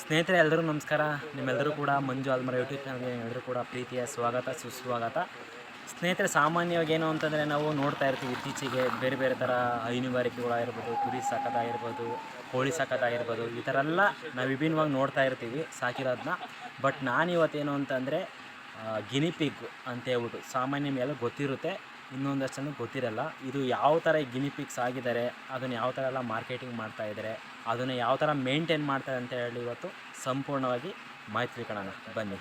ಸ್ನೇಹಿತರೆ ಎಲ್ಲರೂ ನಮಸ್ಕಾರ. ನಿಮ್ಮೆಲ್ಲರೂ ಕೂಡ ಮಂಜು ಆಲ್ಮರ ಯೂಟ್ಯೂಬ್ ಚಾನಲ್ಗೆ ಎಲ್ಲರೂ ಕೂಡ ಪ್ರೀತಿಯ ಸ್ವಾಗತ, ಸುಸ್ವಾಗತ. ಸ್ನೇಹಿತರೆ, ಸಾಮಾನ್ಯವಾಗಿ ಏನು ಅಂತಂದರೆ ನಾವು ನೋಡ್ತಾ ಇರ್ತೀವಿ. ಇತ್ತೀಚೆಗೆ ಬೇರೆ ಬೇರೆ ಥರ ಹೈನುಗಾರಿಕೆಗಳಾಗಿರ್ಬೋದು ಕುರಿ ಸಾಕೋದಾಗಿರ್ಬೋದು, ಕೋಳಿ ಸಾಕೋದಾಗಿರ್ಬೋದು, ಈ ಥರ ಎಲ್ಲ ನಾವು ವಿಭಿನ್ನವಾಗಿ ನೋಡ್ತಾ ಇರ್ತೀವಿ ಸಾಕಿರೋದನ್ನ ಬಟ್ ನಾನಿವತ್ತೇನು ಅಂತಂದರೆ ಗಿನಿಪಿಗ್ ಅಂತ ಹೇಳ್ಬಿಟ್ಟು ಸಾಮಾನ್ಯ ಮೇಲೆ ಗೊತ್ತಿರುತ್ತೆ. ಇನ್ನೊಂದಷ್ಟು ಜನಕ್ಕೆ ಗೊತ್ತಿರಲ್ಲ. ಇದು ಯಾವ ಥರ ಗಿನಿಪಿಕ್ಸ್ ಆಗಿದ್ದಾರೆ, ಅದನ್ನು ಯಾವ ಥರ ಎಲ್ಲ ಮಾರ್ಕೆಟಿಂಗ್ ಮಾಡ್ತಾ ಇದ್ದಾರೆ, ಅದನ್ನು ಯಾವ ಥರ ಮೇಂಟೈನ್ ಮಾಡ್ತಾರೆ ಅಂತ ಹೇಳಿ ಇವತ್ತು ಸಂಪೂರ್ಣವಾಗಿ ಮಾಹಿತಿ ಕಣ ಬನ್ನಿ.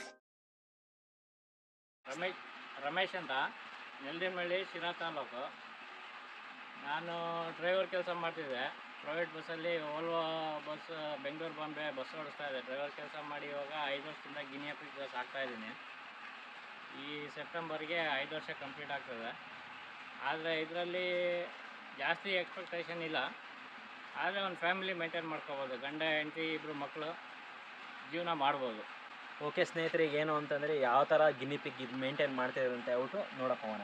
ರಮೇಶ್ ರಮೇಶ್ ಅಂತ. ನೆಲ್ದಿಮಳ್ಳಿ ಶಿರಾ ತಾಲೂಕು. ನಾನು ಡ್ರೈವರ್ ಕೆಲಸ ಮಾಡ್ತಿದ್ದೆ. ಪ್ರೈವೇಟ್ ಬಸ್ಸಲ್ಲಿ Volvo bus Bengaluru Bombay bus ಓಡಿಸ್ತಾ ಇದ್ದೆ. ಡ್ರೈವರ್ ಕೆಲಸ ಮಾಡಿ ಇವಾಗ ಐದು ವರ್ಷದಿಂದ ಗಿನಿಯಾ ಪಿಕ್ ಬಸ್ ಆಗ್ತಾ ಇದ್ದೀನಿ. ಈ ಸೆಪ್ಟೆಂಬರ್ಗೆ ಐದು ವರ್ಷ ಕಂಪ್ಲೀಟ್ ಆಗ್ತದೆ. ಆದರೆ ಇದರಲ್ಲಿ ಜಾಸ್ತಿ ಎಕ್ಸ್ಪೆಕ್ಟೇಷನ್ ಇಲ್ಲ. ಆದರೆ ಒಂದು ಫ್ಯಾಮಿಲಿ ಮೇಂಟೈನ್ ಮಾಡ್ಕೋಬೋದು. ಗಂಡ, ಹೆಂಡತಿ ಇಬ್ಬರು ಮಕ್ಕಳು ಜೀವನ ಮಾಡ್ಬೋದು. ಓಕೆ ಸ್ನೇಹಿತರಿಗೆ ಏನು ಅಂತಂದರೆ ಯಾವ ಥರ ಗಿನಿಪಿಗ್ ಇದು ಮೇಂಟೈನ್ ಮಾಡ್ತಿದ್ರು ಅಂತ ಹೇಳ್ಬಿಟ್ಟು ನೋಡಕ್ಕೆ ಹೋಗೋಣ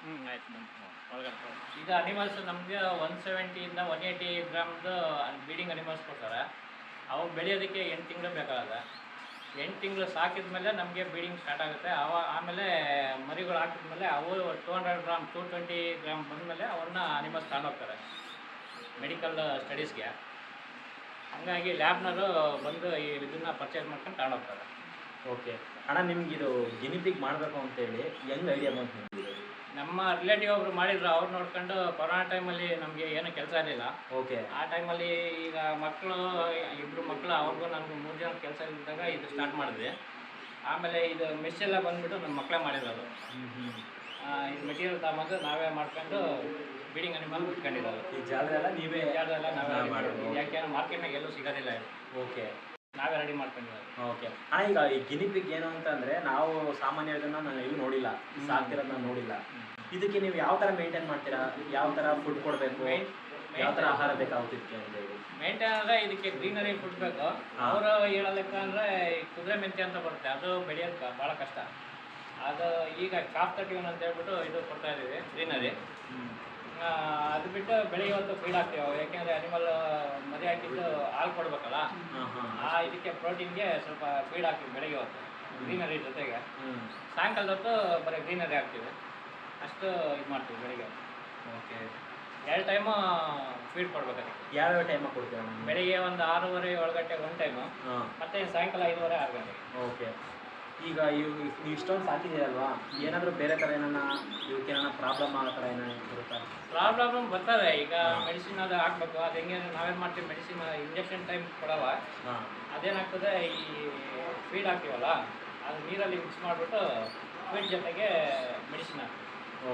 ಹ್ಞೂ ಆಯ್ತು ಈಗ ಅನಿಮಲ್ಸ್ ನಮಗೆ ಒನ್ ಸೆವೆಂಟಿಯಿಂದ ಒನ್ ಏಯ್ಟಿ ಗ್ರಾಮ್ದು ಬೀಡಿಂಗ್ ಅನಿಮಲ್ಸ್ ಕೊಡ್ತಾರೆ. ಅವು ಬೆಳೆಯೋದಕ್ಕೆ ಎಂಟು ತಿಂಗಳು ಬೇಕಾಗುತ್ತೆ. ಎಂಟು ತಿಂಗಳು ಸಾಕಿದ್ಮೇಲೆ ನಮಗೆ ಬೀಡಿಂಗ್ ಸ್ಟಾರ್ಟ್ ಆಗುತ್ತೆ. ಅವ ಆಮೇಲೆ ಮರಿಗಳು ಹಾಕಿದ್ಮೇಲೆ ಅವು two hundred gram two twenty gram ಬಂದಮೇಲೆ ಅವನ್ನ ಅನಿಮಲ್ಸ್ ತಗೊಂಡೋಗ್ತಾರೆ ಮೆಡಿಕಲ್ ಸ್ಟಡೀಸ್ಗೆ ಹಂಗಾಗಿ ಲ್ಯಾಬ್ನವರು ಬಂದು ಈ ಇದನ್ನು ಪರ್ಚೇಸ್ ಮಾಡ್ಕೊಂಡು ತಗೊಂಡೋಗ್ತಾರೆ ಓಕೆ ಅಣ್ಣ ನಿಮ್ಗೆ ಇದು ಗಿನಿಪಿಗ್ ಮಾಡಬೇಕು ಅಂತೇಳಿ ಹೆಂಗ್ ಐಡಿಯಾ ಬಂತು ನಿಮ್ಗೆ ನಮ್ಮ ರಿಲೇಟಿವ್ ಒಬ್ರು ಮಾಡಿದ್ರು ಅವ್ರು ನೋಡ್ಕೊಂಡು ಕೊರೋನಾ ಟೈಮಲ್ಲಿ ನಮಗೆ ಏನು ಕೆಲಸ ಇರಲಿಲ್ಲ. ಓಕೆ ಆ ಟೈಮಲ್ಲಿ ಈಗ ಮಕ್ಕಳು ಇಬ್ಬರು ಮಕ್ಕಳು ಅವ್ರಿಗೂ ನನಗೂ ಮೂರು ಜನ ಕೆಲಸ ಇದ್ದಾಗ ಇದು ಸ್ಟಾರ್ಟ್ ಮಾಡಿದ್ವಿ. ಆಮೇಲೆ ಇದು ಮೆಸ್ ಎಲ್ಲ ಬಂದ್ಬಿಟ್ಟು ನಮ್ಮ ಮಕ್ಕಳೇ ಮಾಡಿರೋದು. ಆ, ಇದು ಮೆಟೀರಿಯಲ್ ತಗೊಂಡು ನಾವೇ ಮಾಡ್ಕೊಂಡು ಬೀಡಿಂಗ್ ಅನಿಮಲ್ ಬಿಟ್ಕೊಂಡಿರೋದು ಈ ಜಾಗದೆಲ್ಲ ನೀವೇ ಜಾಗದೆಲ್ಲ ನಾವೇ ಮಾಡಿರೋದು ಯಾಕೆಂದ್ರೆ ಮಾರ್ಕೆಟ್ನಾಗ ಎಲ್ಲೂ ಸಿಗೋದಿಲ್ಲ ಇದು. ಓಕೆ ನಾವೇ ರೆಡಿ ಮಾಡ್ಕೊಂಡಿದ್ದೀವಿ ಓಕೆ ಅಣ್ಣ ಈಗ ಈ ಗಿನಿಪಿಗ್ ಏನು ಅಂತಂದರೆ ನಾವು ಸಾಮಾನ್ಯ ಇದನ್ನ ನಾನು ಎಲ್ಲೂ ನೋಡಿಲ್ಲ. ಸಾಕ್ತಿರೋದನ್ನ ನೋಡಿಲ್ಲ. ಇದಕ್ಕೆ ನೀವು ಯಾವ ತರ ಮೇಂಟೈನ್ ಮಾಡ್ತೀರಾ? ಯಾವ ತರ ಫುಡ್ ಕೊಡ್ಬೇಕು? ಯಾವ ತರ ಆಹಾರ ಬೇಕಾಗುತ್ತೆ ಅಂತ ಹೇಳಿ. ಮೇಂಟೈನ್ ಅಂದ್ರೆ ಇದಕ್ಕೆ ಗ್ರೀನರಿ ಫುಡ್ ಬೇಕು. ಅವರು ಹೇಳೋ ಲೆಕ್ಕ ಅಂದರೆ ಕುದುರೆ ಮೆಂತೆ ಅಂತ ಬರುತ್ತೆ. ಅದು ಬೆಳೆಯೋದು ಬಹಳ ಕಷ್ಟ. ಅದು ಈಗ ಕಾಫ್ ತರ್ಟಿ ಒನ್ ಅಂತ ಹೇಳ್ಬಿಟ್ಟು ಇದು ಕೊಡ್ತಾ ಇದೀವಿ ಗ್ರೀನರಿ ಅದು ಬಿಟ್ಟು ಬೆಳಿಗ್ಗೆ ಹೊತ್ತು ಫೀಡ್ ಹಾಕ್ತೀವಿ ಯಾಕೆಂದರೆ ಅನಿಮಲ್ ಮರಿ ಹಾಕಿದ್ದು ಹಾಲು ಕೊಡ್ಬೇಕಲ್ಲ? ಆ ಇದಕ್ಕೆ ಪ್ರೋಟೀನ್ಗೆ ಸ್ವಲ್ಪ ಫೀಡ್ ಹಾಕ್ತೀವಿ ಬೆಳಿಗ್ಗೆ ಹೊತ್ತು ಗ್ರೀನರಿ ಜೊತೆಗೆ. ಸಾಯಂಕಾಲದ ಹೊತ್ತು ಬರೀ ಗ್ರೀನರಿ ಹಾಕ್ತೀವಿ. ಅಷ್ಟು ಇದು ಮಾಡ್ತೀವಿ ಬೆಳಿಗ್ಗೆ. ಓಕೆ. ಎರಡು ಟೈಮು ಫೀಡ್ ಕೊಡ್ಬೇಕಾಗುತ್ತೆ. ಯಾವ್ಯಾವ ಟೈಮ್ ಕೊಡ್ತೀವಿ ಬೆಳಿಗ್ಗೆ ಒಂದು ಆರೂವರೆ ಏಳು ಗಂಟೆಗೆ ಒಂದು ಟೈಮು ಮತ್ತೆ ಸಾಯಂಕಾಲ ಐದುವರೆ ಆರು ಗಂಟೆಗೆ. ಓಕೆ. ಈಗ ಇವು ನೀವು ಇಷ್ಟೊಂದು ಸಾಕಿದ್ದೀರಲ್ವಾ ಏನಾದರೂ ಬೇರೆ ಥರ ಏನಾನ ಇವಕ್ಕೆ ಏನಾನ ಪ್ರಾಬ್ಲಮ್ ಆಗೋ ಥರ ಏನಾನ ಬರುತ್ತಾ ಪ್ರಾಬ್ಲಮ್ ಬರ್ತದೆ ಈಗ ಮೆಡಿಸಿನ್ ಅದು ಹಾಕ್ಬೇಕು. ಅದು ಹೆಂಗೆ ನಾವೇನು ಮಾಡ್ತೀವಿ? ಮೆಡಿಸಿನ್ ಇಂಜೆಕ್ಷನ್ ಟೈಮ್ ಕೊಡಲ್ಲ. ಅದೇನಾಗ್ತದೆ? ಈ ಫೀಡ್ ಹಾಕ್ತೀವಲ್ಲ ಅದು ನೀರಲ್ಲಿ ಮಿಕ್ಸ್ ಮಾಡಿಬಿಟ್ಟು ಫೀಡ್ ಜೊತೆಗೆ ಮೆಡಿಸಿನ್ ಹಾಕ್ತೀವಿ.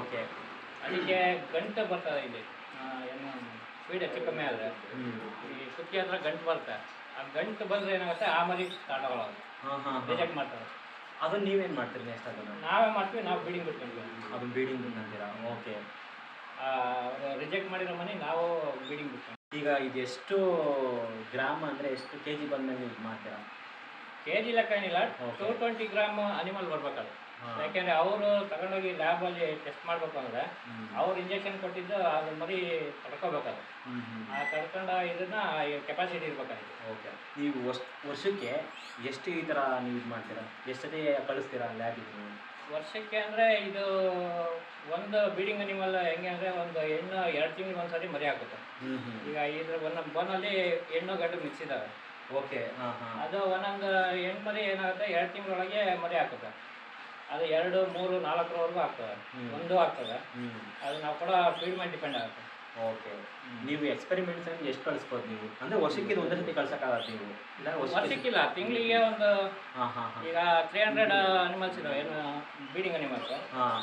ಓಕೆ ಅದಕ್ಕೆ ಗಂಟು ಬರ್ತದೆ ಇಲ್ಲಿ. ಏನು ಫೀಡ್ ಹೆಚ್ಚು ಕಮ್ಮಿ ಆದರೆ. ಈ ಸುಕ್ಕಿ ಹತ್ರ ಗಂಟು ಬರುತ್ತೆ. ಆ ಗಂಟು ಬಂದರೆ ಏನಾಗುತ್ತೆ? ಆ ಮರಿ ಸ್ಟಾರ್ಟ್ ಆಗೋಲ್ಲ ಹಾಂ ಹಾಂ. ರಿಜೆಕ್ಟ್ ಮಾಡ್ತಾರೆ. ಅದನ್ನು ನೀವೇನು ಮಾಡ್ತೀರಿ ನೆಕ್ಸ್ಟ್ ಅದನ್ನು? ನಾವೇ ಮಾಡ್ತೀವಿ ನಾವು ಬೀಡಿಂಗ್ ಬಿಟ್ಕೊಂಡ್ವಿ ಅದನ್ನ ಬೀಡಿಂಗ್ ಅಂತೀರಾ ಓಕೆ ರಿಜೆಕ್ಟ್ ಮಾಡಿರೋ ಮನೆ ನಾವು ಬೀಡಿಂಗ್ ಬಿಟ್ಕೊಂಡ್ವಿ ಈಗ ಇದೆಷ್ಟು ಗ್ರಾಮ್ ಅಂದರೆ ಎಷ್ಟು ಕೆ ಜಿ ಬಂದಂಗೆ ಇದು ಮಾಡ್ತೀರಾ? ಕೆ ಜಿ ಲೆಕ್ಕ ಏನಿಲ್ಲ. ಟೂ ಟ್ವೆಂಟಿ ಗ್ರಾಮ್ ಅನಿಮಲ್ ಬರ್ಬೇಕಲ್ಲ ಯಾಕೆಂದ್ರೆ ಅವರು ತಗೊಂಡೋಗಿ ಲ್ಯಾಬಲ್ಲಿ ಟೆಸ್ಟ್ ಮಾಡ್ಬೇಕು ಅಂದ್ರೆ ಅವ್ರು ಇಂಜೆಕ್ಷನ್ ಕೊಟ್ಟಿದ್ದು ಅದ್ರ ಮರಿ ತಡ್ಕೋಬೇಕಾದ್ರೆ ಆ ತಡ್ಕೊಂಡ ಇದನ್ನ ಕೆಪಾಸಿಟಿ ಇರ್ಬೇಕಾಗಿತ್ತು. ಓಕೆ. ನೀವು ವರ್ಷ ವರ್ಷಕ್ಕೆ ಎಷ್ಟು ಈ ಥರ ನೀವು ಇದು ಮಾಡ್ತೀರಾ? ಎಷ್ಟು ಸತಿ ಕಳಿಸ್ತೀರಾ ಲ್ಯಾಬಿಗೆ ನೀವು? ವರ್ಷಕ್ಕೆ ಅಂದ್ರೆ ಇದು ಒಂದು ಬೀಡಿಂಗ್ ಅನಿಮಲ್ ಹೆಂಗೆ ಅಂದ್ರೆ ಒಂದು ಹೆಣ್ಣು ಎರಡು ತಿಂಗಳಿಗೆ ಒಂದ್ಸರಿ ಮರಿ ಹಾಕುತ್ತೆ. ಈಗ ಇದ್ರ ಒಂದು ಬೋನಲ್ಲಿ ಹೆಣ್ಣು ಗಂಡು ಮಿಕ್ಸ್ ಇದಾವೆ. ಓಕೆ ಅದು ಒಂದೊಂದು ಹೆಣ್ಣು ಮರಿ ಏನಾಗುತ್ತೆ? ಎರಡು ತಿಂಗಳೊಳಗೆ ಮರಿ ಹಾಕುತ್ತೆ. ಅದು ಎರಡು ಮೂರು ನಾಲ್ಕರವರೆಗೂ ಆಗ್ತದೆ. ಒಂದು ಆಗ್ತದೆ. ಅದು ನಾವು ಕೂಡ ಫೀಡ್ ಮೇಲೆ ಡಿಪೆಂಡ್ ಆಗುತ್ತೆ. ಓಕೆ. ನೀವು ಎಕ್ಸ್ಪೆರಿಮೆಂಟ್ಸ್ ಎಷ್ಟು ಕಳಿಸ್ಬೋದು ನೀವು? ಅಂದ್ರೆ ವರ್ಷಕ್ಕೆ ಒಂದೇ ಸತಿ ಕಳ್ಸಕ್ಕಾಗತ್ತೆ ನೀವು? ಇಲ್ಲ ವರ್ಷಕ್ಕೆ ವರ್ಷಕ್ಕಿಲ್ಲ ತಿಂಗಳಿಗೆ ಒಂದು ಹಾಂ ಹಾಂ ಹಾಂ. ಈಗ ತ್ರೀ ಹಂಡ್ರೆಡ್ ಅನಿಮಲ್ಸ್ ಇದಾವೆ. ಏನು ಬೀಡಿಂಗ್ ಅನಿಮಲ್ಸ್ ಹಾಂ.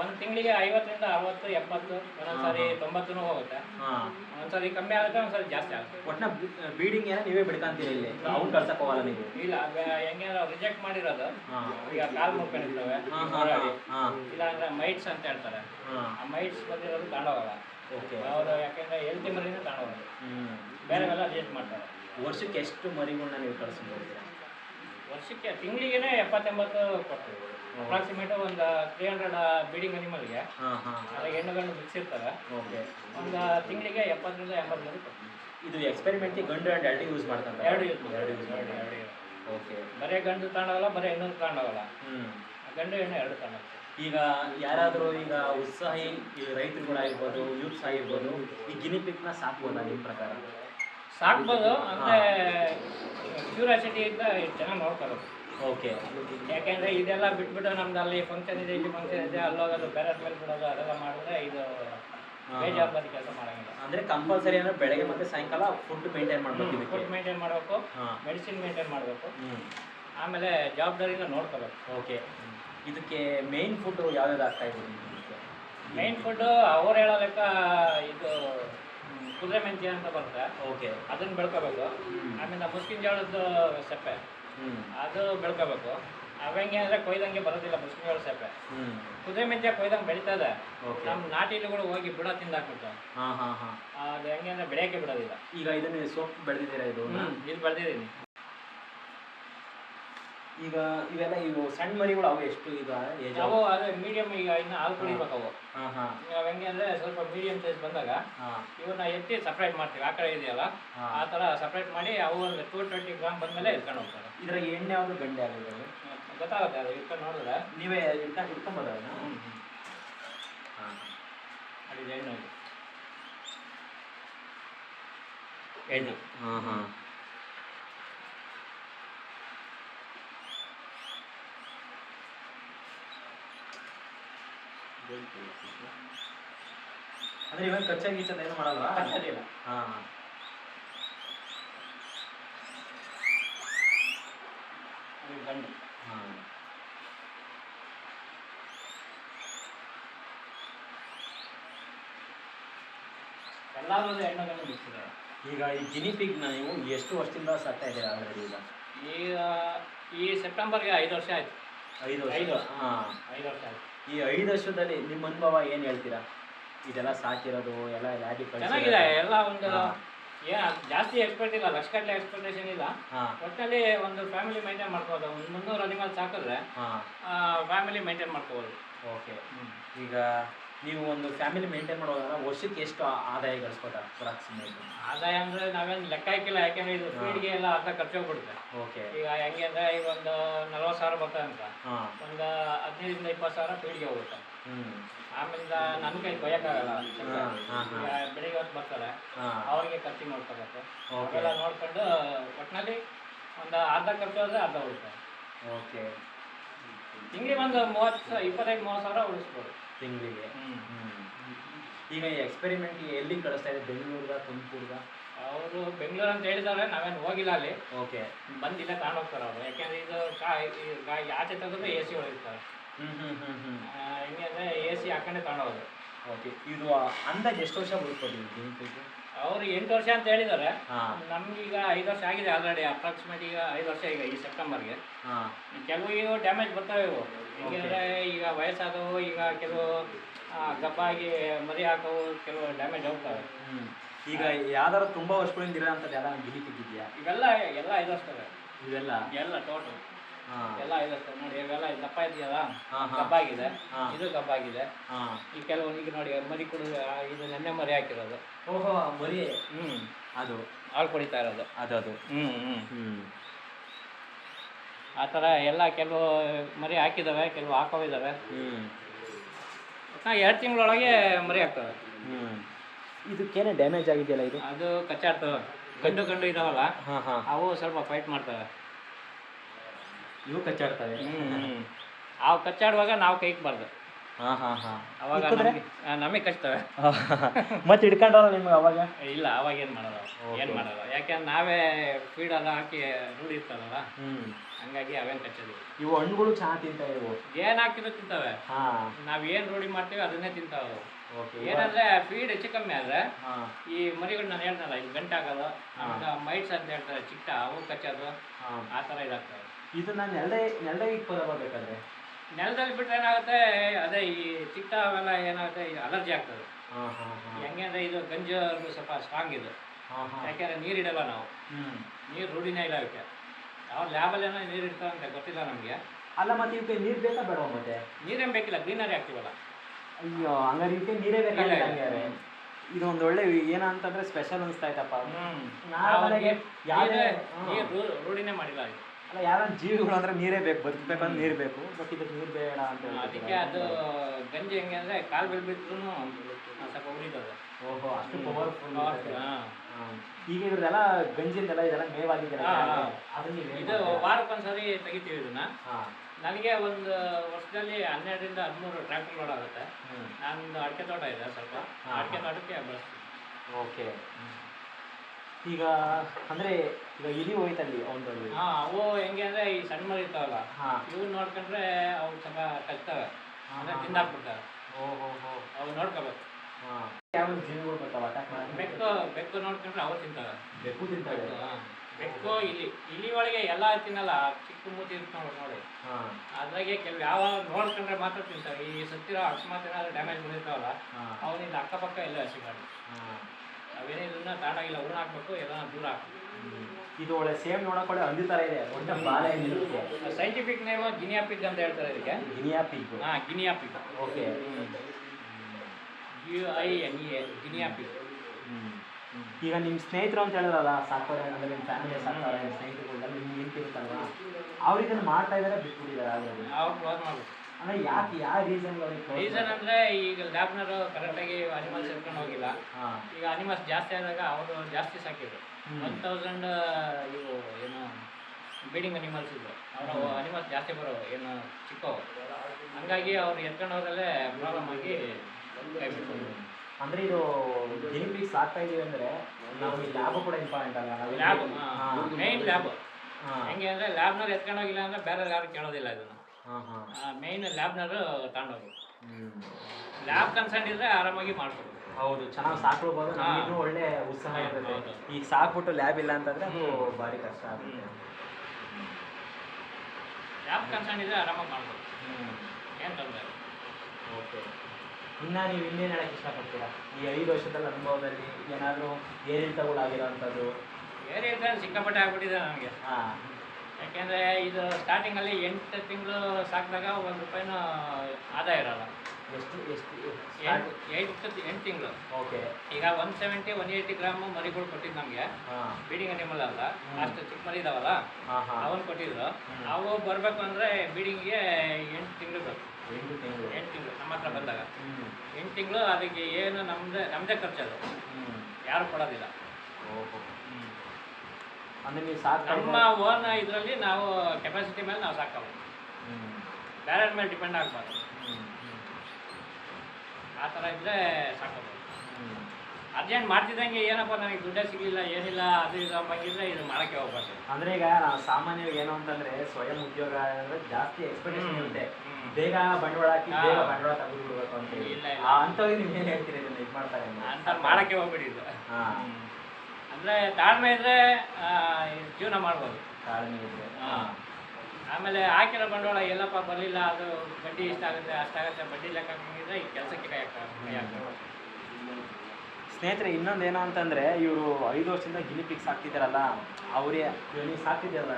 ಒಂದು ತಿಂಗಳಿಗೆ ಐವತ್ತರಿಂದ ಅರವತ್ತು ಎಪ್ಪತ್ತು ಒಂದೊಂದ್ಸರಿ ತೊಂಬತ್ತು ಹೋಗುತ್ತೆ. ಹಾಂ. ಒಂದ್ಸರಿ ಕಮ್ಮಿ ಆಗುತ್ತೆ ಒಂದ್ಸರಿ ಜಾಸ್ತಿ ಆಗುತ್ತೆ. ಒಟ್ಟಿನ ಬೀಡಿಂಗ್ ಏನೋ ನೀವೇ ಬಿಡ್ಕಂತೀರಿ ಇಲ್ಲಿ? ಅವ್ನು ಕಳ್ಸಕ್ ಹೋಗಲ್ಲ ನೀವು. ಇಲ್ಲ ಹೆಂಗೆ ರಿಜೆಕ್ಟ್ ಮಾಡಿರೋದು ಈಗ ಕಾಲ್ ಮುರ್ಕೊಂಡಿರ್ತವೆ ಇಲ್ಲ ಅಂದ್ರೆ ಮೈಟ್ಸ್ ಅಂತ ಹೇಳ್ತಾರೆ. ಆ ಮೈಟ್ಸ್ ಬಂದಿರೋದು ತಗೊಂಡೋಗಲ್ಲ ಓಕೆ. ಅವರು ಯಾಕೆಂದ್ರೆ ಹೆಲ್ತಿ ಮರಿನೂ ತಗೊಂಡೋಗಲ್ಲ ಬೇರೆ ಬೇರೆವೆಲ್ಲ ಅಡ್ಜಸ್ಟ್ ಮಾಡ್ತಾರೆ. ವರ್ಷಕ್ಕೆ ಎಷ್ಟು ಮರಿಗಳನ್ನ ನೀವು ಕಳ್ಸ್ಬೋದು ವರ್ಷಕ್ಕೆ ತಿಂಗಳಿಗೆನೇ ಎಪ್ಪತ್ತೆಂಬತ್ತು ಕೊಡ್ತೀವಿ. ಅಪ್ರಾಕ್ಸಿಮೇಟ್ ಒಂದು ತ್ರೀ ಹಂಡ್ರೆಡ್ ಬೀಡಿಂಗ್ ಅನಿಮಲ್ಗೆ ಹಾಂ ಹೆಣ್ಣುಗಳನ್ನ ಓಕೆ. ಒಂದು ತಿಂಗಳಿಗೆ ಎಪ್ಪತ್ತರಿಂದ ಎಂಬತ್ತು ಮಂದಿ ಕೊಡ್ತೀವಿ. ಇದು ಎಕ್ಸ್ಪೆರಿಮೆಂಟ್ ಗಂಡು ಆ್ಯಂಡ್ ಎರಡು ಯೂಸ್ ಮಾಡ್ತಾರೆ ಎರಡು ಯೂಸ್ ಎರಡು ಯೂಸ್ ಮಾಡ್ತಾರೆ. ಎರಡು ಓಕೆ. ಬರೀ ಗಂಡು ತಗೊಂಡೋಗಲ್ಲ ಬರೀ ಹೆಣ್ಣು ತಗೊಂಡೋಗಲ್ಲ ಹ್ಞೂ ಗಂಡು ಹೆಣ್ಣು ಎರಡು ತಗೊಂಡೋಗ್ತೀವಿ ಈಗ ಯಾರಾದರೂ ಈಗ ಉತ್ಸಾಹಿ ರೈತರುಗಳಾಗಿರ್ಬೋದು ಯೂತ್ಸ್ ಆಗಿರ್ಬೋದು ಈ ಗಿನಿಪಿಕ್ನ ಸಾಕ್ಬೋದಾ ನಿಮ್ಮ ಪ್ರಕಾರ? ಸಾಕ್ಬೋದು ಅಂದರೆ ಕ್ಯೂರಿಯಾಸಿಟಿಯಿಂದ ಚೆನ್ನಾಗಿ ನೋಡ್ಕೊಳ್ಳೋದು ಓಕೆ ಯಾಕೆಂದರೆ ಇದೆಲ್ಲ ಬಿಟ್ಬಿಟ್ಟು ನಮ್ದು ಅಲ್ಲಿ ಫಂಕ್ಷನ್ ಇದೆ ಇಲ್ಲಿ ಫಂಕ್ಷನ್ ಇದೆ ಅಲ್ಲೋಗೋದು ಬೇರೆ ಮೇಲೆ ಬಿಡೋದು ಅದೆಲ್ಲ ಮಾಡಿದ್ರೆ ಇದು ಬೇಜವಾಬ್ದಾರಿ ಕೆಲಸ ಮಾಡೋಂಗಿಲ್ಲ. ಅಂದರೆ ಕಂಪಲ್ಸರಿ ಅಂದರೆ ಬೆಳಗ್ಗೆ ಮತ್ತು ಸಾಯಂಕಾಲ ಫುಡ್ ಮೇಂಟೈನ್ ಮಾಡ್ಬೇಕು ಫುಡ್ ಮೇಂಟೈನ್ ಮಾಡಬೇಕು ಮೆಡಿಸಿನ್ ಮೇಂಟೈನ್ ಮಾಡಬೇಕು. ಆಮೇಲೆ ಜವಾಬ್ದಾರಿಯಿಂದ ನೋಡ್ಕೋಬೇಕು. ಓಕೆ ಇದಕ್ಕೆ ಮೇನ್ ಫುಡ್ ಯಾವ್ಯಾವ್ದು ಆಗ್ತಾ ಇದೆ ಮೇನ್ ಫುಡ್ಡು ಅವ್ರು ಹೇಳೋ ಲೆಕ್ಕ ಇದು ಕುದುರೆ ಮೆಂತ್ಯ ಅಂತ ಬರುತ್ತೆ. ಓಕೆ. ಅದನ್ನ ಬೆಳ್ಕೋಬೇಕು. ಆಮೇಲೆ ಮುಸ್ಕಿನ ಜೋಳದ ಸೆಪ್ಪೆ. ಅದು ಬೆಳ್ಕೋಬೇಕು. ಅವಂಗೆ ಅಂದ್ರೆ ಕೊಯ್ದಂಗೆ ಬರೋದಿಲ್ಲ ಮುಸ್ಕಿನ ಜೋಳ ಸೆಪ್ಪೆ. ಕುದುರೆ ಮೆಂತ್ಯ ಕೊಯ್ದಂಗೆ ಬೆಳೀತದೆ ನಮ್ ನಮ್ಮ ನಾಟಿಲುಗಳು ಹೋಗಿ ಬುಡ ಹಾಂ ಹಾ ಹಾಂ. ಅದು ಹೆಂಗೆ ಅಂದ್ರೆ ಬೆಳೆಯಕ್ಕೆ ಬಿಡೋದಿಲ್ಲ. ಈಗ ಇದನ್ನ ಸೊಪ್ಪು ಬೆಳೆದಿದ್ದೀರಾ ಇದು? ಇಲ್ಲಿ ಬೆಳೆದಿದ್ದೀನಿ. ಈಗ ಇವೆಲ್ಲ ಇವು ಸಣ್ಣ ಮರಿಗಳು ಅವು ಎಷ್ಟು ಈಗ ಏಜ್ ಅವು ಅದೇ ಮೀಡಿಯಮ್ ಈಗ ಇನ್ನು ಹಾಲು ಕುಡಿಬೇಕು ಅವು. ಹಾಂ ಹಾಂ. ನಾವು ಹೆಂಗೆ ಅಂದರೆ ಸ್ವಲ್ಪ ಮೀಡಿಯಮ್ ಸೈಜ್ ಬಂದಾಗ ಹಾಂ. ಇವನ್ನ ಎತ್ತಿ ಸಪ್ರೇಟ್ ಮಾಡ್ತೀವಿ. ಆ ಕಡೆ ಇದೆಯಲ್ಲ? ಆ ಥರ ಸಪ್ರೇಟ್ ಮಾಡಿ ಅವು ಒಂದು ಟೂ ಟ್ವೆಂಟಿ ಗ್ರಾಮ್ ಬಂದಮೇಲೆ ಇಟ್ಕೊಂಡು ಹೋಗ್ತಾರೆ. ಇದರ ಎಣ್ಣೆ ಯಾವುದು ಗಂಡೆ ಆಗಿದೆ ಗೊತ್ತಾಗುತ್ತೆ ಅದು ಇಟ್ಕೊಂಡು ನೋಡಿದ್ರೆ. ನೀವೇ ಇಟ್ಕೊಂಡು ಇಟ್ಕೊಂಬೋದ ಹಾಂ. ಅದು ಎಣ್ಣೆ. ಎಣ್ಣೆ ಹಾಂ ಹಾಂ. ಅಂದ್ರೆ ಇವಾಗ ಕಚ್ಚಾ ಗೀಚದ ಏನು ಮಾಡಲ್ವಾ? ಕಚ್ಚೋದಿಲ್ಲ. ಹಾ. ಗಂಡು. ಹಾ. ಎಲ್ಲಾದ್ರೂ ಈಗ ಈ ಗಿನಿಪಿಗ್ನ ನೀವು ಎಷ್ಟು ವರ್ಷದಿಂದ ಸಾಕ್ತಾ ಇದ್ದೀರಾ ಆಲ್ರೆಡಿ ಈಗ? ಈಗ ಈ ಸೆಪ್ಟೆಂಬರ್ಗೆ ಐದು ವರ್ಷ ಆಯ್ತು. ಐದು ಐದು ವರ್ಷ ವರ್ಷ. ಹಾಂ. ಐದು ವರ್ಷ ಆಯ್ತು. ಈ ಐದು ವರ್ಷದಲ್ಲಿ ನಿಮ್ಮ ಅನುಭವ ಏನು ಹೇಳ್ತೀರಾ? ಇದೆಲ್ಲ ಸಾಕಿರೋದು ಎಲ್ಲ ಲ್ಯಾಬಿಗೆ ಚೆನ್ನಾಗಿದೆ ಎಲ್ಲ ಒಂದು ಏನು ಜಾಸ್ತಿ ಎಕ್ಸ್ಪೆಕ್ಟ್ ಇಲ್ಲ ಲಕ್ಷಗಟ್ಟಲೆ ಎಕ್ಸ್ಪೆಕ್ಟೇಷನ್ ಇಲ್ಲ. ಹಾಂ. ಒಟ್ಟಿನಲ್ಲಿ ಒಂದು ಫ್ಯಾಮಿಲಿ ಮೇಂಟೈನ್ ಮಾಡ್ಕೋದು ಒಂದು ಮುನ್ನೂರು ಅನಿಮಲ್ ಸಾಕಿದ್ರೆ ಫ್ಯಾಮಿಲಿ ಮೇಂಟೈನ್ ಮಾಡ್ಕೋಬೋದು. ಓಕೆ ಈಗ ನೀವು ಒಂದು ಫ್ಯಾಮಿಲಿ ಮೇಂಟೈನ್ ಮಾಡುವಾಗ ವರ್ಷಕ್ಕೆ ಎಷ್ಟು ಆದಾಯ ಗಳಿಸ್ಬೋದಾ ಅಪ್ರಾಕ್ಸಿಮೇಟ್ ಆದಾಯ ಅಂದ್ರೆ ನಾವೇನ್ ಲೆಕ್ಕ ಹಾಕಿಲ್ಲ ಯಾಕೆಂದ್ರೆ ಇದು ಫೀಡ್ಗೆ ಎಲ್ಲ ಅರ್ಧ ಖರ್ಚು ಹೋಗ್ಬಿಡುತ್ತೆ ಓಕೆ ಈಗ ಹೆಂಗೆ ಅಂದ್ರೆ ಈಗ ಒಂದು ನಲ್ವತ್ತು ಸಾವಿರ ಬರ್ತದೆ ಅಂತ. ಒಂದು ಹದಿನೈದರಿಂದ ಇಪ್ಪತ್ತು ಸಾವಿರ ಫೀಡ್ಗೆ ಹೋಗುತ್ತೆ. ಆಮೇಲಿಂದ ಆಮೇಲೆ ನನ್ನ ಕೈ ಕೊಯ್ಯಕ್ಕಾಗಲ್ಲ ಬೆಳಿಗ್ಗೆ ಹೊತ್ತು ಬರ್ತಾರೆ ಅವ್ರಿಗೆ ಖರ್ಚಿಗೆ ನೋಡ್ಕೋಬೇಕು ಅವೆಲ್ಲ ನೋಡ್ಕೊಂಡು ಒಟ್ಟಿನಲ್ಲಿ ಒಂದು ಅರ್ಧ ಖರ್ಚು ಹೋದ್ರೆ ಅರ್ಧ ಉಳಿತಾರೆ ಓಕೆ ತಿಂಗಳಿಗೆ ಒಂದು ಮೂವತ್ತು ಇಪ್ಪತ್ತೈದು ಮೂವತ್ತು ಸಾವಿರ ಉಳಿಸ್ಬೋದು. ತಿಂಗಳಿಗೆ. ಈಗ ಈ ಎಕ್ಸ್ಪೆರಿಮೆಂಟ್ ಎಲ್ಲಿ ಕಳಿಸ್ತಾ ಇದೆ ಬೆಂಗಳೂರ್ಗ ತುಮಕೂರ್ಗ? ಅವರು ಬೆಂಗಳೂರು ಅಂತ ಹೇಳಿದಾರೆ ನಾವೇನು ಹೋಗಿಲ್ಲ ಅಲ್ಲಿ. ಓಕೆ. ಬಂದಿಲ್ಲ ತಗೊಂಡು ಹೋಗ್ತಾರೆ ಅವರು. ಯಾಕೆಂದ್ರೆ ಇದು ಗಾಡಿ ಆಚೆ ತೆಗೆದ್ರೆ ಎ ಸಿ ಒಳಗಿರ್ತಾರೆ ಹ್ಞೂ ಹ್ಞೂ ಹ್ಞೂ ಹ್ಞೂ ಹೆಂಗೆ ಅಂದರೆ ಎ ಸಿ ಹಾಕೊಂಡೆ ತಗೊಂಡೋಗೋದು ಓಕೆ. ಇದು ಅಂದಾಜು ಎಷ್ಟು ವರ್ಷ ಬದುಕೋದು ಗಿನಿಪಿಗ್ ಅವರು ಎಂಟು ವರ್ಷ ಅಂತ ಹೇಳಿದ್ದಾರೆ. ನಮ್ಗೀಗ ಐದು ವರ್ಷ ಆಗಿದೆ ಆಲ್ರೆಡಿ ಅಪ್ರಾಕ್ಸಿಮೇಟ್ ಈಗ ಐದು ವರ್ಷ ಈಗ ಈ ಸೆಪ್ಟೆಂಬರ್ಗೆ ಕೆಲವು ಈಗ ಡ್ಯಾಮೇಜ್ ಬರ್ತವೆ ಇವು. ಹೆಂಗಂದ್ರೆ ಈಗ ವಯಸ್ಸಾದವು ಈಗ ಕೆಲವು ಗಬ್ಬಾಗಿ ಮರಿ ಹಾಕವು ಕೆಲವು ಡ್ಯಾಮೇಜ್ ಹೋಗ್ತವೆ. ಈಗ ಯಾವ್ದಾದ್ರು ತುಂಬ ವರ್ಷಗಳಿಂದ ಇರೋ ಅಂತ ಎಲ್ಲ ಗಿಲಿ ಇವೆಲ್ಲ ಎಲ್ಲ ಐದು ವರ್ಷದ ಇವೆಲ್ಲ? ಎಲ್ಲ ಟೋಟಲ್ ಎಲ್ಲ ಇದೆ ಸರ್ ನೋಡಿ ಇವೆಲ್ಲ ದಪ್ಪ ಇದೆಯಲ್ಲ ಕಬ್ಬಾಗಿದೆ. ಇದು ಕಬ್ಬಾಗಿದೆ. ಈ ಕೆಲವು ಈಗ ನೋಡಿ ಮರಿ ಕುಡಿದು ಇದು ನೆನ್ನೆ ಮರಿ ಹಾಕಿರೋದು. ಓಹೋ ಮರಿ. ಹ್ಞೂ ಅದು. ಹಾಲು ಕುಡಿತಾ ಇರೋದು. ಅದು ಅದು ಹ್ಞೂ ಹ್ಞೂ ಹ್ಞೂ ಆ ಥರ ಎಲ್ಲ ಕೆಲವು ಮರಿ ಹಾಕಿದ್ದಾವೆ ಕೆಲವು ಹಾಕೋವಿದ್ದಾವೆ ಹ್ಞೂ ಎರಡು ತಿಂಗಳೊಳಗೆ ಮರಿ ಆಗ್ತವೆ ಹ್ಞೂ ಇದಕ್ಕೇನೆ ಡ್ಯಾಮೇಜ್ ಆಗಿದೆಯಲ್ಲ ಇದು? ಅದು ಕಚ್ಚಾಡ್ತವೆ. ಗಂಡು ಗಂಡು ಇದಾವಲ್ಲ ಅವು ಸ್ವಲ್ಪ ಫೈಟ್ ಮಾಡ್ತವೆ. ಇವು ಕಚ್ಚಾಡ್ತವೆ. ಅವು ಕಚ್ಚಾಡುವಾಗ ನಾವು ಕೈಕ್ಬಾರ್ದು ಹಾ ಹಾ ಹಾ. ಅವಾಗ ನಮಗೆ ನಮಗೆ ಕಚ್ತವೆ. ಮತ್ತೆ ಹಿಡ್ಕೊಂಡಲ್ಲ ನಿಮ್ಗೆ ಅವಾಗ? ಇಲ್ಲ ಅವಾಗ ಏನು ಮಾಡೋದು ಏನು ಮಾಡೋದು ಯಾಕೆಂದ್ರೆ ನಾವೇ ಫೀಡ್ ಎಲ್ಲ ಹಾಕಿ ರೂಢಿ ಇರ್ತಾರಲ್ಲ ಹ್ಞೂ ಹಂಗಾಗಿ ಅವೇನು ಕಚ್ಚೋದಿಲ್ಲ. ಇವು ಹಣ್ಣುಗಳು ಚೆನ್ನಾಗಿ ತಿಂತಾವೆ ಇವು ಏನು ಹಾಕಿದ್ರು ತಿಂತಾವೆ. ಹಾಂ. ನಾವು ಏನು ರೂಢಿ ಮಾಡ್ತೀವಿ ಅದನ್ನೇ ತಿಂತಾವೆ ಓಕೆ. ಏನಂದ್ರೆ ಫೀಡ್ ಹೆಚ್ಚು ಕಮ್ಮಿ ಆದ್ರೆ ಹಾಂ. ಈ ಮರಿಗಳು ನಾನು ಹೇಳ್ತಾರಲ್ಲ ಇದು ಗಂಟಾಗೋದು ಮೈಟ್ಸ್ ಅಂತ ಹೇಳ್ತಾರೆ ಚಿಕ್ಕ ಅವು ಕಚ್ಚೋದು ಹಾಂ. ಆ ಥರ ಇದಾಗ್ತವೆ. ಇದು ನಾನು ನೆಲದ ನೆಲದಾಗ ಬರ್ಬೇಕಾದ್ರೆ? ನೆಲದಲ್ಲಿ ಬಿಟ್ಟರೆ ಏನಾಗುತ್ತೆ? ಅದೇ ಈ ಚಿಕ್ಕ ಅವೆಲ್ಲ ಏನಾಗುತ್ತೆ? ಅಲರ್ಜಿ ಆಗ್ತದೆ. ಹಾಂ ಹಾಂ ಹಾಂ. ಹೆಂಗೆ ಅಂದರೆ ಇದು ಗಂಜು ಸ್ವಲ್ಪ ಸ್ಟ್ರಾಂಗ್ ಇದು. ಹಾಂ ಹಾಂ. ಯಾಕೆಂದ್ರೆ ನೀರು ಇಡಲ್ಲ ನಾವು. ಹ್ಞೂ ನೀರು ರೂಢಿನೇ ಇಲ್ಲ ಅವಕ್ಕೆ ಲ್ಯಾಬಲ್ಲಿ ಏನೋ ನೀರು ಅಂತ ಗೊತ್ತಿಲ್ಲ ನಮಗೆ. ಅಲ್ಲ ಮತ್ತೆ ಇವಕ್ಕೆ ನೀರು ಬೇಕಾ ಬೇಡ ಮತ್ತೆ ನೀರೇನು ಬೇಕಿಲ್ಲ ಗ್ರೀನರಿ ಹಾಕ್ತೀವಲ್ಲ. ಅಯ್ಯೋ ಹಂಗಾರೆ ಇವಕ್ಕೆ ನೀರೇ ಬೇಕಿಲ್ಲ ಇದು ಒಂದು ಒಳ್ಳೆ ಏನಂತಂದ್ರೆ ಸ್ಪೆಷಲ್ ಅನಿಸ್ತಾ ಇತ್ತಪ್ಪ. ರೂಢಿನೇ ಮಾಡಿಲ್ಲ ಅದು. ಅಲ್ಲ ಯಾರನ್ನ ಜೀವಿಗಳು ಅಂದ್ರೆ ನೀರೇ ಬೇಕು ಬದುಕಬೇಕಂದ್ರೆ ನೀರು ಬೇಕು. ಬಟ್ ಇದಕ್ಕೆ ನೀರು ಬೇಡ ಅಂತ ಅದಕ್ಕೆ ಅದು ಗಂಜಿ ಹೆಂಗೆ ಅಂದ್ರೆ ಕಾಲು ಬೆಲ್ ಬಿದ್ರು ಸ್ವಲ್ಪ ಉಳಿತದೆ ಓಹೋ ಅಷ್ಟು ಪವರ್ಫುಲ್ ಹಾ. ಈಗ ಇದ್ರದೆಲ್ಲ ಗಂಜಿಂದೆಲ್ಲ ಇದೆಲ್ಲ ಮೇವಾಗಿದೆ. ಅದನ್ನ ಇದು? ವಾರಕ್ಕೊಂದ್ಸರಿ ತೆಗಿತೀವಿ ಇದನ್ನ. ಹಾ. ನನಗೆ ಒಂದು ವರ್ಷದಲ್ಲಿ ಹನ್ನೆರಡರಿಂದ ಹದಿಮೂರು ಟ್ರ್ಯಾಕ್ಟರ್ ಲೋಡ್ ಆಗುತ್ತೆ. ನಾನು ನಂದು ಅಡಿಕೆ ತೋಟ ಇದೆ ಸ್ವಲ್ಪ. ಅಡಕೆ ಅಡಿಕೆ ತೋಟಕ್ಕೆ ಬಳಸ್ತೀನಿ. ಓಕೆ. ಈಗ ಅಂದ್ರೆ ಈಗ ಇಲಿ ಹೋಯ್ತಲ್ಲಿ ಅವನಲ್ಲಿ ಹಾ ಅವು ಹೆಂಗೆ ಅಂದ್ರೆ ಈ ಸಣ್ಣ ಮರಿ ಇರ್ತಾವಲ್ಲ ಹಾ. ಇವು ನೋಡ್ಕೊಂಡ್ರೆ ಅವು ಸ್ವಲ್ಪ ಕಚ್ತವೆ ಹಾ, ಅಂದ್ರೆ ಹಾ, ತಿಂದಾಕ್ಬಿಡ್ತವೆ ಓಹೋ ಹೋ. ಅವು ನೋಡ್ಕೋಬೇಕು. ಹಾ. ಯಾವ ಜೀವಿಗಳು ಬರ್ತಾವ ಅಟ್ಯಾಕ್ ಬೆಕ್ಕು ಬೆಕ್ಕು ನೋಡ್ಕೊಂಡ್ರೆ ಅವು ತಿಂತಾವೆ ಬೆಕ್ಕು ತಿಂತಾವೆ ಬೆಕ್ಕು, ಇಲಿ ಇಲಿ ಒಳಗೆ ಎಲ್ಲ ತಿನ್ನಲ್ಲ ಚಿಕ್ಕ ಮೂತಿ ಇರ್ತಾವ ನೋಡಿ ಹಾ. ಅದ್ರಾಗೆ ಕೆಲವು ಯಾವ ನೋಡ್ಕೊಂಡ್ರೆ ಮಾತ್ರ ತಿಂತಾವೆ ಈ ಸತ್ತಿರೋ ಅಕಸ್ಮಾತ್ ಏನಾದ್ರು ಡ್ಯಾಮೇಜ್ ಬಂದಿರ್ತಾವಲ್ಲ ಅವನಿಂದ ಅಕ್ಕಪಕ್ಕ ಎಲ್ಲ ಸಿಗಲ್ಲ ಹಾ ಅವೇನೇ ಇದನ್ನ ತಾಡಾಗಿಲ್ಲ ಉಣ ಹಾಕ್ಬೇಕು ಎಲ್ಲ ದೂರ ಹಾಕ್ಬೇಕು. ಇದು ಒಳ್ಳೆ ಸೇಮ್ ನೋಡಕೊಳ್ಳೆ ಹಂದಿ ತರ ಇದೆ ಒಟ್ಟ ಬಾಳೆ ಇರುತ್ತೆ ಸೈಂಟಿಫಿಕ್ ನೇಮ್ ಗಿನಿಯಾ ಪಿಗ್ ಅಂತ ಹೇಳ್ತಾರೆ ಇದಕ್ಕೆ. ಗಿನಿಯಾ ಪಿಗ್ ಹಾ guinea pig okay. You I N A Guinea pig ಈಗ ನಿಮ್ಮ ಸ್ನೇಹಿತರು ಅಂತ ಹೇಳಿದ್ರಲ್ಲ ಸಾಕೋರೆ ಅಂದ್ರೆ ನಿಮ್ಮ ಫ್ಯಾಮಿಲಿ ನಿಮ್ಮ ಸ್ನೇಹಿತರುಗಳೆಲ್ಲ ನಿಮ್ಗೆ ನಿಂತಿರುತ್ತಲ್ವಾ ಅವ್ರು ಇದನ್ನು ಮಾಡ್ತಾ ಇದಾರೆ ಬಿಟ್ಬಿಟ್ಟಿದ್ದಾರೆ ಅವ್ರು ಕ್ಲೋಸ್ ಮಾಡ್ಬೇಕು. ಅಂದ್ರೆ ಯಾಕೆ ಯಾವ ರೀಸನ್ ರೀಸನ್ ಅಂದ್ರೆ ಈಗ ಲ್ಯಾಬ್ನವರು ಕರೆಕ್ಟಾಗಿ ಅನಿಮಲ್ಸ್ ಎತ್ಕೊಂಡು ಹೋಗಿಲ್ಲ. ಈಗ ಅನಿಮಲ್ಸ್ ಜಾಸ್ತಿ ಆದಾಗ ಅವರು ಜಾಸ್ತಿ ಸಾಕಿದ್ರು. ಒನ್ ತೌಸಂಡ್ ಇವು ಏನು ಬೀಡಿಂಗ್ ಅನಿಮಲ್ಸ್ ಇದ್ರು. ಅವರು ಅನಿಮಲ್ಸ್ ಜಾಸ್ತಿ ಬರೋ ಏನು ಚಿಕ್ಕವು ಹಂಗಾಗಿ ಅವ್ರು ಎತ್ಕೊಂಡು ಹೋದಲ್ಲೇ ಪ್ರಾಬ್ಲಮ್ ಆಗಿ ಅಂದ್ರೆ ಇದು ಗಿನಿಪಿಗ್ ಸಾಕ್ತಾ ಇದೀವಿ ಅಂದ್ರೆ ನಾವು ಲ್ಯಾಬ್ ಕೂಡ ಇಂಪಾರ್ಟೆಂಟ್ ಅಲ್ಲ ಲ್ಯಾಬ್. ಮೇನ್ ಲ್ಯಾಬ್ ಹೆಂಗೆ ಅಂದ್ರೆ ಲ್ಯಾಬ್ನವ್ರು ಎತ್ಕೊಂಡು ಹೋಗಿಲ್ಲ ಅಂದ್ರೆ ಬೇರೆ ಯಾರು ಕೇಳೋದಿಲ್ಲ ಇದನ್ನು. ಮೇನ್ ಲ್ಯಾಬ್ನವರು ತಗೊಂಡೋಗಿ. ಲ್ಯಾಬ್ ಕನ್ಸರ್ನ್ ಇದ್ರೆ ಆರಾಮಾಗಿ ಮಾಡ್ಬೋದು. ಹೌದು ಚೆನ್ನಾಗಿ ಸಾಕ್ಬೋದು ಇನ್ನೂ ಒಳ್ಳೆ ಉತ್ಸಾಹ ಇರುತ್ತೆ. ಈಗ ಸಾಕ್ಬಿಟ್ಟು ಲ್ಯಾಬ್ ಇಲ್ಲ ಅಂತಂದ್ರೆ ಅದು. ಭಾರಿ ಕಷ್ಟ ಆಗುತ್ತೆ. ಲ್ಯಾಬ್ ಕನ್ಸರ್ನ್ ಇದ್ರೆ ಆರಾಮಾಗಿ ಮಾಡ್ಬೋದು. ಏನು ತೊಂದರೆ ಓಕೆ. ಇನ್ನ ನೀವು ಇನ್ನೇನು ಹೇಳಕ್ಕೆ ಇಷ್ಟಪಡ್ತೀರಾ? ಈ ಐದು ವರ್ಷದಲ್ಲಿ ಅನುಭವದಲ್ಲಿ ಏನಾದರೂ ಏರಿಳಿತಗಳಾಗಿರೋವಂಥದ್ದು ಬೇರೆ ಏರಿಳಿತ ಸಿಕ್ಕಾಪಟ್ಟೆ ಆಗ್ಬಿಟ್ಟಿದೆ ನನಗೆ. ಹಾಂ. ಯಾಕೆಂದರೆ ಇದು ಸ್ಟಾರ್ಟಿಂಗಲ್ಲಿ ಎಂಟು ತಿಂಗಳು ಸಾಕಿದಾಗ ಒಂದು ರೂಪಾಯಿನೂ ಆದಾಯ ಇರಲ್ಲ. ಎಷ್ಟು ಎಷ್ಟು ಎಂಟು ಎಂಟು ತಿಂಗಳು. ಓಕೆ. ಈಗ one seventy one eighty gram ಮರಿಗಳು ಕೊಟ್ಟಿದ್ದು ನಮಗೆ. ಬೀಡಿಂಗ್ ಅನಿಮಲ್ ಅಲ್ಲ. ಅಷ್ಟು ಚಿಕ್ಕ ಮರಿ ಇದಾವಲ್ಲ ಹಾಂ ಹಾಂ. ಅವನ್ ಕೊಟ್ಟಿದ್ರು. ಅವು ಬರಬೇಕು ಅಂದರೆ ಬೀಡಿಂಗ್ಗೆ ಎಂಟು ತಿಂಗಳು ಬೇಕು. ಎಂಟು ತಿಂಗಳು. ಎಂಟು ತಿಂಗಳು ನಮ್ಮ ಹತ್ರ ಬಂದಾಗ. ಎಂಟು ತಿಂಗಳು ಅದಕ್ಕೆ ಏನು ನಮ್ಮದೇ ನಮ್ಮದೇ ಖರ್ಚು ಅದು. ಯಾರು ಕೊಡೋದಿಲ್ಲ. ಓಹೋ. ಅಂದರೆ ನೀವು ಸಾಕು ನಮ್ಮ ಓನ್ ಇದರಲ್ಲಿ ನಾವು ಕೆಪಾಸಿಟಿ ಮೇಲೆ ನಾವು ಸಾಕಬಹುದು ಹ್ಞೂ ಬೇರೆ ಮೇಲೆ ಡಿಪೆಂಡ್ ಆಗಬಾರ್ದು. ಆ ಥರ ಇದ್ದರೆ ಸಾಕೋಬೋದು ಅರ್ಜೆಂಟ್ ಮಾಡ್ತಿದ್ದಂಗೆ ಏನಪ್ಪ ನನಗೆ ದುಡ್ಡೇ ಸಿಗಲಿಲ್ಲ ಏನಿಲ್ಲ ಅದು ಇದು ಅಂಬಂಗಿದ್ರೆ ಇದು ಮಾಡೋಕ್ಕೆ ಹೋಗ್ಬಾರ್ದು. ಅಂದ್ರೆ ಈಗ ನಾವು ಸಾಮಾನ್ಯವಾಗಿ ಏನು ಅಂತಂದ್ರೆ ಸ್ವಯಂ ಉದ್ಯೋಗ ಅಂದ್ರೆ ಜಾಸ್ತಿ ಎಕ್ಸ್ಪೆಕ್ಟೇಷನ್ ಇರುತ್ತೆ. ಬೇಗ ಬಂಡವಾಳ ಹಾಕಿ. ಬೇಗ ಬಂಡವಾಳ ತಗೊಂಡ್ಬಿಡ್ಬೇಕು ಅಂತ ಹೇಳಿ. ಇಲ್ಲ, ಅಂಥವ್ರಿಗೆ ಏನು ಹೇಳ್ತೀರಿ ಇದನ್ನ ಇದು ಮಾಡ್ತಾರೆ ಅಂತ? ಮಾಡಕ್ಕೆ ಮಾಡೋಕ್ಕೆ ಹೋಗ್ಬಿಡಿ ಇದು. ಹಾ. ಅಂದರೆ ತಾಳ್ಮೆ ಇದ್ದರೆ ಜೀವನ ಮಾಡ್ಬೋದು ತಾಳ್ಮೆ ಇದ್ರೆ ಹಾ. ಆಮೇಲೆ ಹಾಕಿರೋ ಬಂಡವಾಳ ಎಲ್ಲಪ್ಪ ಬರಲಿಲ್ಲ ಅದು ಬಡ್ಡಿ ಇಷ್ಟಾಗುತ್ತೆ ಅಷ್ಟಾಗುತ್ತೆ ಬಡ್ಡಿ ಲೆಕ್ಕ ಹಾಕಿದ್ರೆ ಈ ಕೆಲಸಕ್ಕೆ ಕೈ ಹಾಕ್ಬೇಕು. ಸ್ನೇಹಿತರೆ ಇನ್ನೊಂದು ಏನು ಅಂತಂದ್ರೆ ಇವರು ಐದು ವರ್ಷದಿಂದ ಗಿನಿ ಪಿಕ್ಸ್ ಹಾಕ್ತಿದ್ದಾರಲ್ಲ ಅವರೇ ನೀವು ಸಾಕ್ತಿದ್ದೀರಲ್ಲ.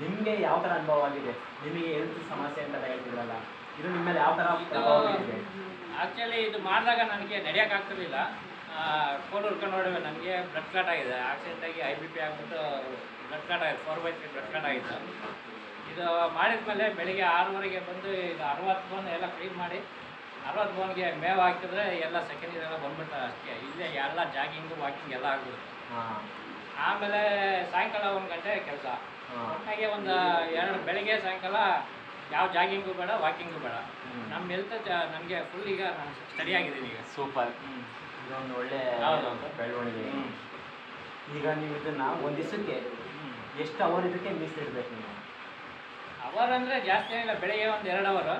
ನಿಮಗೆ ಯಾವ ಥರ ಅನುಭವ ಆಗಿದೆ ನಿಮಗೆ ಹೆಲ್ತ್ ಸಮಸ್ಯೆ ಅಂತ ಹೇಳ್ತಿದ್ರಲ್ಲ ಇದು ನಿಮ್ಮ ಮೇಲೆ ಯಾವ ಥರ ಪ್ರಭಾವ ಆ್ಯಕ್ಚುಲಿ ಇದು ಮಾಡಿದಾಗ ನನಗೆ ನಡೆಯೋಕ್ಕಾಗ್ತಿರ್ಲಿಲ್ಲ ಕೋಡ್ ಹುಡ್ಕೊಂಡು ನೋಡಿವೆ ನನಗೆ ಬ್ಲಡ್ ಕ್ಲಾಟ್ ಆಗಿದೆ. ಆಕ್ಸಿಡೆಂಟಾಗಿ ಐ ಬಿ ಪಿ ಆಗಿಬಿಟ್ಟು ಬ್ಲಡ್ ಕ್ಲಾಟ್ ಆಗಿದೆ four by three blood clot ಆಗಿತ್ತು. ಇದು ಮಾಡಿದ್ಮೇಲೆ ಬೆಳಿಗ್ಗೆ ಆರೂವರೆಗೆ ಬಂದು ಇದು ಅರವತ್ತು ಬೋನ್ ಎಲ್ಲ ಕ್ಲೀನ್ ಮಾಡಿ ಅರವತ್ತು ಬೋನ್ಗೆ ಮೇವು ಹಾಕಿದ್ರೆ ಎಲ್ಲ ಸೆಕೆಂಡ್ ಇದೆಲ್ಲ ಬಂದ್ಬಿಡ್ತಾರೆ ಅಷ್ಟೇ. ಇಲ್ಲೇ ಎಲ್ಲ ಜಾಗಿಂಗು ವಾಕಿಂಗ್ ಎಲ್ಲ ಆಗ್ಬಿಡುತ್ತೆ. ಆಮೇಲೆ ಸಾಯಂಕಾಲ ಒಂದು ಗಂಟೆ ಕೆಲಸ. ಹಾಗೆ ಒಟ್ಟಾಗೆ ಒಂದು ಎರಡು ಬೆಳಿಗ್ಗೆ ಸಾಯಂಕಾಲ ಯಾವ ಜಾಗಿಂಗು ಬೇಡ ವಾಕಿಂಗು ಬೇಡ. ನಮ್ಮ ಹೆಲ್ತ್ ನನಗೆ ಫುಲ್ ಈಗ ನಾನು ಸ್ಟಡಿ ಆಗಿದ್ದೀನಿ ಈಗ ಸೂಪರ್ ಇದೊಂದು ಒಳ್ಳೆ. ಬೆಳವಣಿಗೆ. ಈಗ ನೀವು ಇದನ್ನ ಒಂದು ದಿವಸಕ್ಕೆ ಎಷ್ಟು ಅವರ್ ಇದಕ್ಕೆ ಮೀಸಲಿಡ್ಬೇಕು ನೀವು? ಅವರ್ ಅಂದರೆ ಜಾಸ್ತಿ ಏನಿಲ್ಲ ಬೆಳಿಗ್ಗೆ ಒಂದು ಎರಡು ಅವರು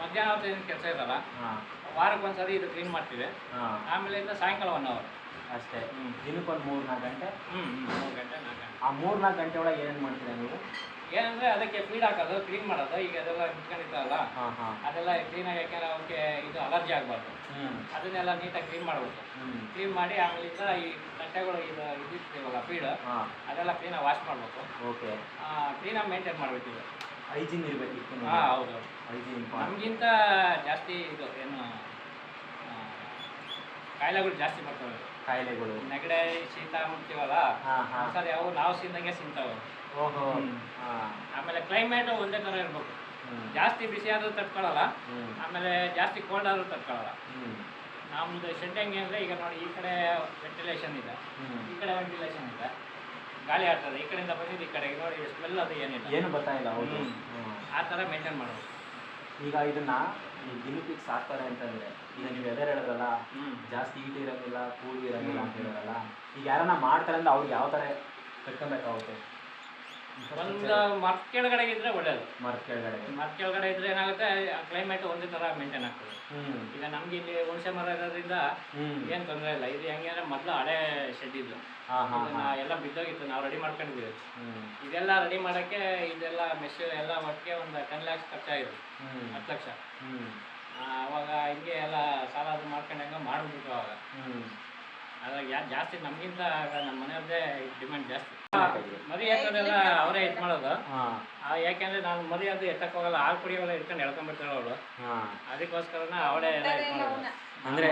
ಮಧ್ಯಾಹ್ನ ಹೊತ್ತು ಏನು ಕೆಲಸ ಇರಲ್ಲ. ವಾರಕ್ಕೆ ಒಂದ್ಸರಿ ಇದು ಕ್ಲೀನ್ ಮಾಡ್ತೀವಿ. ಆಮೇಲೆ ಆಮೇಲಿಂದ ಸಾಯಂಕಾಲ ಒನ್ ಅವರ್ ಅಷ್ಟೇ. ದಿನಕ್ಕೆ ದಿನಕ್ಕೊಂದು ಮೂರು ನಾಲ್ಕು ಗಂಟೆ ಹ್ಞೂ ಮೂರು ಗಂಟೆ ನಾಲ್ಕು ಗಂಟೆ. ಆ ಮೂರು ನಾಲ್ಕು ಗಂಟೆ ಒಳಗೆ ಏನೇನು ಮಾಡ್ತೀರಾ ನೀವು? ಏನಂದ್ರೆ ಅದಕ್ಕೆ ಫೀಡ್ ಹಾಕೋದು ಕ್ಲೀನ್ ಮಾಡೋದು ಈಗ ಅದೆಲ್ಲ ನಿಂತ್ಕೊಂಡಿರ್ತಾವಲ್ಲ ಹಾಂ ಹಾಂ. ಅದೆಲ್ಲ ಕ್ಲೀನಾಗಿ ಯಾಕೆಂದ್ರೆ ಅವಕ್ಕೆ ಇದು ಅಲರ್ಜಿ ಆಗಬಾರ್ದು. ಅದನ್ನೆಲ್ಲ ನೀಟಾಗಿ ಕ್ಲೀನ್ ಮಾಡಬೇಕು. ಕ್ಲೀನ್ ಮಾಡಿ ಆಮೇಲೆ ಈ ತಟ್ಟೆಗಳು ಇದು ಇದಿರ್ತೀವಲ್ಲ ಫೀಡ್ ಹಾಂ. ಅದೆಲ್ಲ ಕ್ಲೀನಾಗಿ ವಾಶ್ ಮಾಡಬೇಕು. ಓಕೆ. ಕ್ಲೀನಾಗಿ ಮೇಂಟೈನ್ ಮಾಡಬೇಕು ಇದು ಹೈಜಿನ್ ಇರಬೇಕಿತ್ತು ಹಾಂ ಹೌದು ಹೈಜೀನ್ ನಮಗಿಂತ ಜಾಸ್ತಿ ಇದು ಏನು ಕಾಯಿಲೆಗಳು ಜಾಸ್ತಿ ಬರ್ತವೆ. ಕಾಯಿಲೆಗಳು ನೆಗಡೆ ಶೀತ ಮುಟ್ತೀವಲ್ಲ? ಸರಿ ಅವು ನಾವು ಸಿಂದಂಗೆ ಸಿಂತಾವ ಓಹೋ. ಆಮೇಲೆ ಕ್ಲೈಮೇಟ್ ಒಂದೇ ತರ ಇರಬೇಕು. ಜಾಸ್ತಿ ಬಿಸಿ ಆದ್ರೂ ತಡ್ಕೊಳ್ಳಲ್ಲ ಆಮೇಲೆ ಜಾಸ್ತಿ ಕೋಲ್ಡ್ ಆದ್ರೂ ತಡ್ಕೊಳ್ಳಲ್ಲ ನಮ್ದು ಶೆಡ್ ಹೆಂಗೆ ಅಂದರೆ ಈಗ ನೋಡಿ ಈ ಕಡೆ ವೆಂಟಿಲೇಷನ್ ಇದೆ. ಈ ಕಡೆ ವೆಂಟಿಲೇಷನ್ ಇದೆ. ಗಾಳಿ ಆಡ್ತದೆ. ಈ ಕಡೆಯಿಂದ ಬಂದಿದ್ದು ಈ ಕಡೆಗೆ ನೋಡಿ ಸ್ಮೆಲ್ ಅದು ಏನಿಲ್ಲ. ಏನು ಬರ್ತಾ ಹೌದು. ಹ್ಞೂ ಆ ಥರ ಮೇಂಟೈನ್ ಮಾಡಬೇಕು. ಈಗ ಇದನ್ನ ಈ ಗಿನಿಪಿಗ್ ಸಾಕ್ತಾರೆ ಅಂತಂದ್ರೆ ಈಗ ನೀವು ಎದರ್ ಹೇಳಿದ್ರಲ್ಲ ಹ್ಞೂ ಜಾಸ್ತಿ ಈಟ್ ಇರಂಗಿಲ್ಲ ಕೂಲ್ ಇರಂಗಿಲ್ಲ ಅಂತ ಹೇಳೋದಲ್ಲ ಈಗ ಯಾರನ್ನ ಮಾಡ್ತಾರೆ ಅಂದ್ರೆ ಅವ್ರಿಗೆ ಯಾವ ಥರ ಕಟ್ಕೊಬೇಕಾಗುತ್ತೆ? ಒಂದು ಮರದ ಕೆಳಗಡೆ ಇದ್ರೆ ಒಳ್ಳೇದು. ಮರ್ತ್ ಕೆಳಗಡೆ. ಮರ್ತ್ ಕೆಳಗಡೆ ಇದ್ರೆ ಏನಾಗುತ್ತೆ ಕ್ಲೈಮೇಟ್ ಒಂದೇ ತರ ಮೇಂಟೈನ್ ಆಗ್ತದೆ. ಈಗ ನಮ್ಗೆ ಇಲ್ಲಿ ಹುಣಸೆ ಮರ ಇರೋದ್ರಿಂದ ಏನು ತೊಂದರೆ ಇಲ್ಲ. ಇದು ಹೆಂಗೆ ಅಂದ್ರೆ ಮೊದಲು ಹಳೆ ಶೆಡ್ ಇದ್ದು. ಎಲ್ಲ ಬಿದ್ದೋಗಿತ್ತು. ನಾವು ರೆಡಿ ಮಾಡ್ಕೊಂಡಿದ್ದೀವಿ. ಹ್ಮ್. ಇದೆಲ್ಲ ರೆಡಿ ಮಾಡಕ್ಕೆ ಇದೆಲ್ಲ ಮೆಷಿನ್ ಎಲ್ಲ ಒಟ್ಟಿಗೆ ಒಂದು ಟೆನ್ ಲ್ಯಾಕ್ಸ್ ಖರ್ಚಾಗಿದೆ ಹತ್ತು ಲಕ್ಷ. ಅವಾಗ ಹಿಂಗೆ ಎಲ್ಲ ಸಾಲ ಅದು ಮಾಡ್ಕೊಂಡಂಗೆ ಮಾಡಿಬಿಟ್ಟು ಅವಾಗ ಹ್ಮ್. ಅದಾಗ ಯಾ ಜಾಸ್ತಿ ನಮಗಿಂತ ನಮ್ಮ ಮನೆಯವ್ರದ್ದೇ ಡಿಮ್ಯಾಂಡ್ ಜಾಸ್ತಿ. ಮದುವೆ ಮರಿ ಹಾಕೋದೆಲ್ಲ ಅವರೇ ಇದು ಮಾಡೋದು. ಹಾ. ಆ, ಯಾಕೆಂದ್ರೆ ನಾನು ಮರಿ ಅದು ಎತ್ತಕ್ಕೆ ಹೋಗಲ್ಲ ಹಾಲು ಕುಡಿಯೋಲ್ಲ ಇಟ್ಕೊಂಡು ಎಳ್ಕೊಂಡ್ಬಿಡ್ತಾಳೆ ಅವಳು ಹಾ. ಅದಕ್ಕೋಸ್ಕರನ ಅವಳೇ ಎಲ್ಲ ಇದು ಮಾಡೋದು. ಅಂದ್ರೆ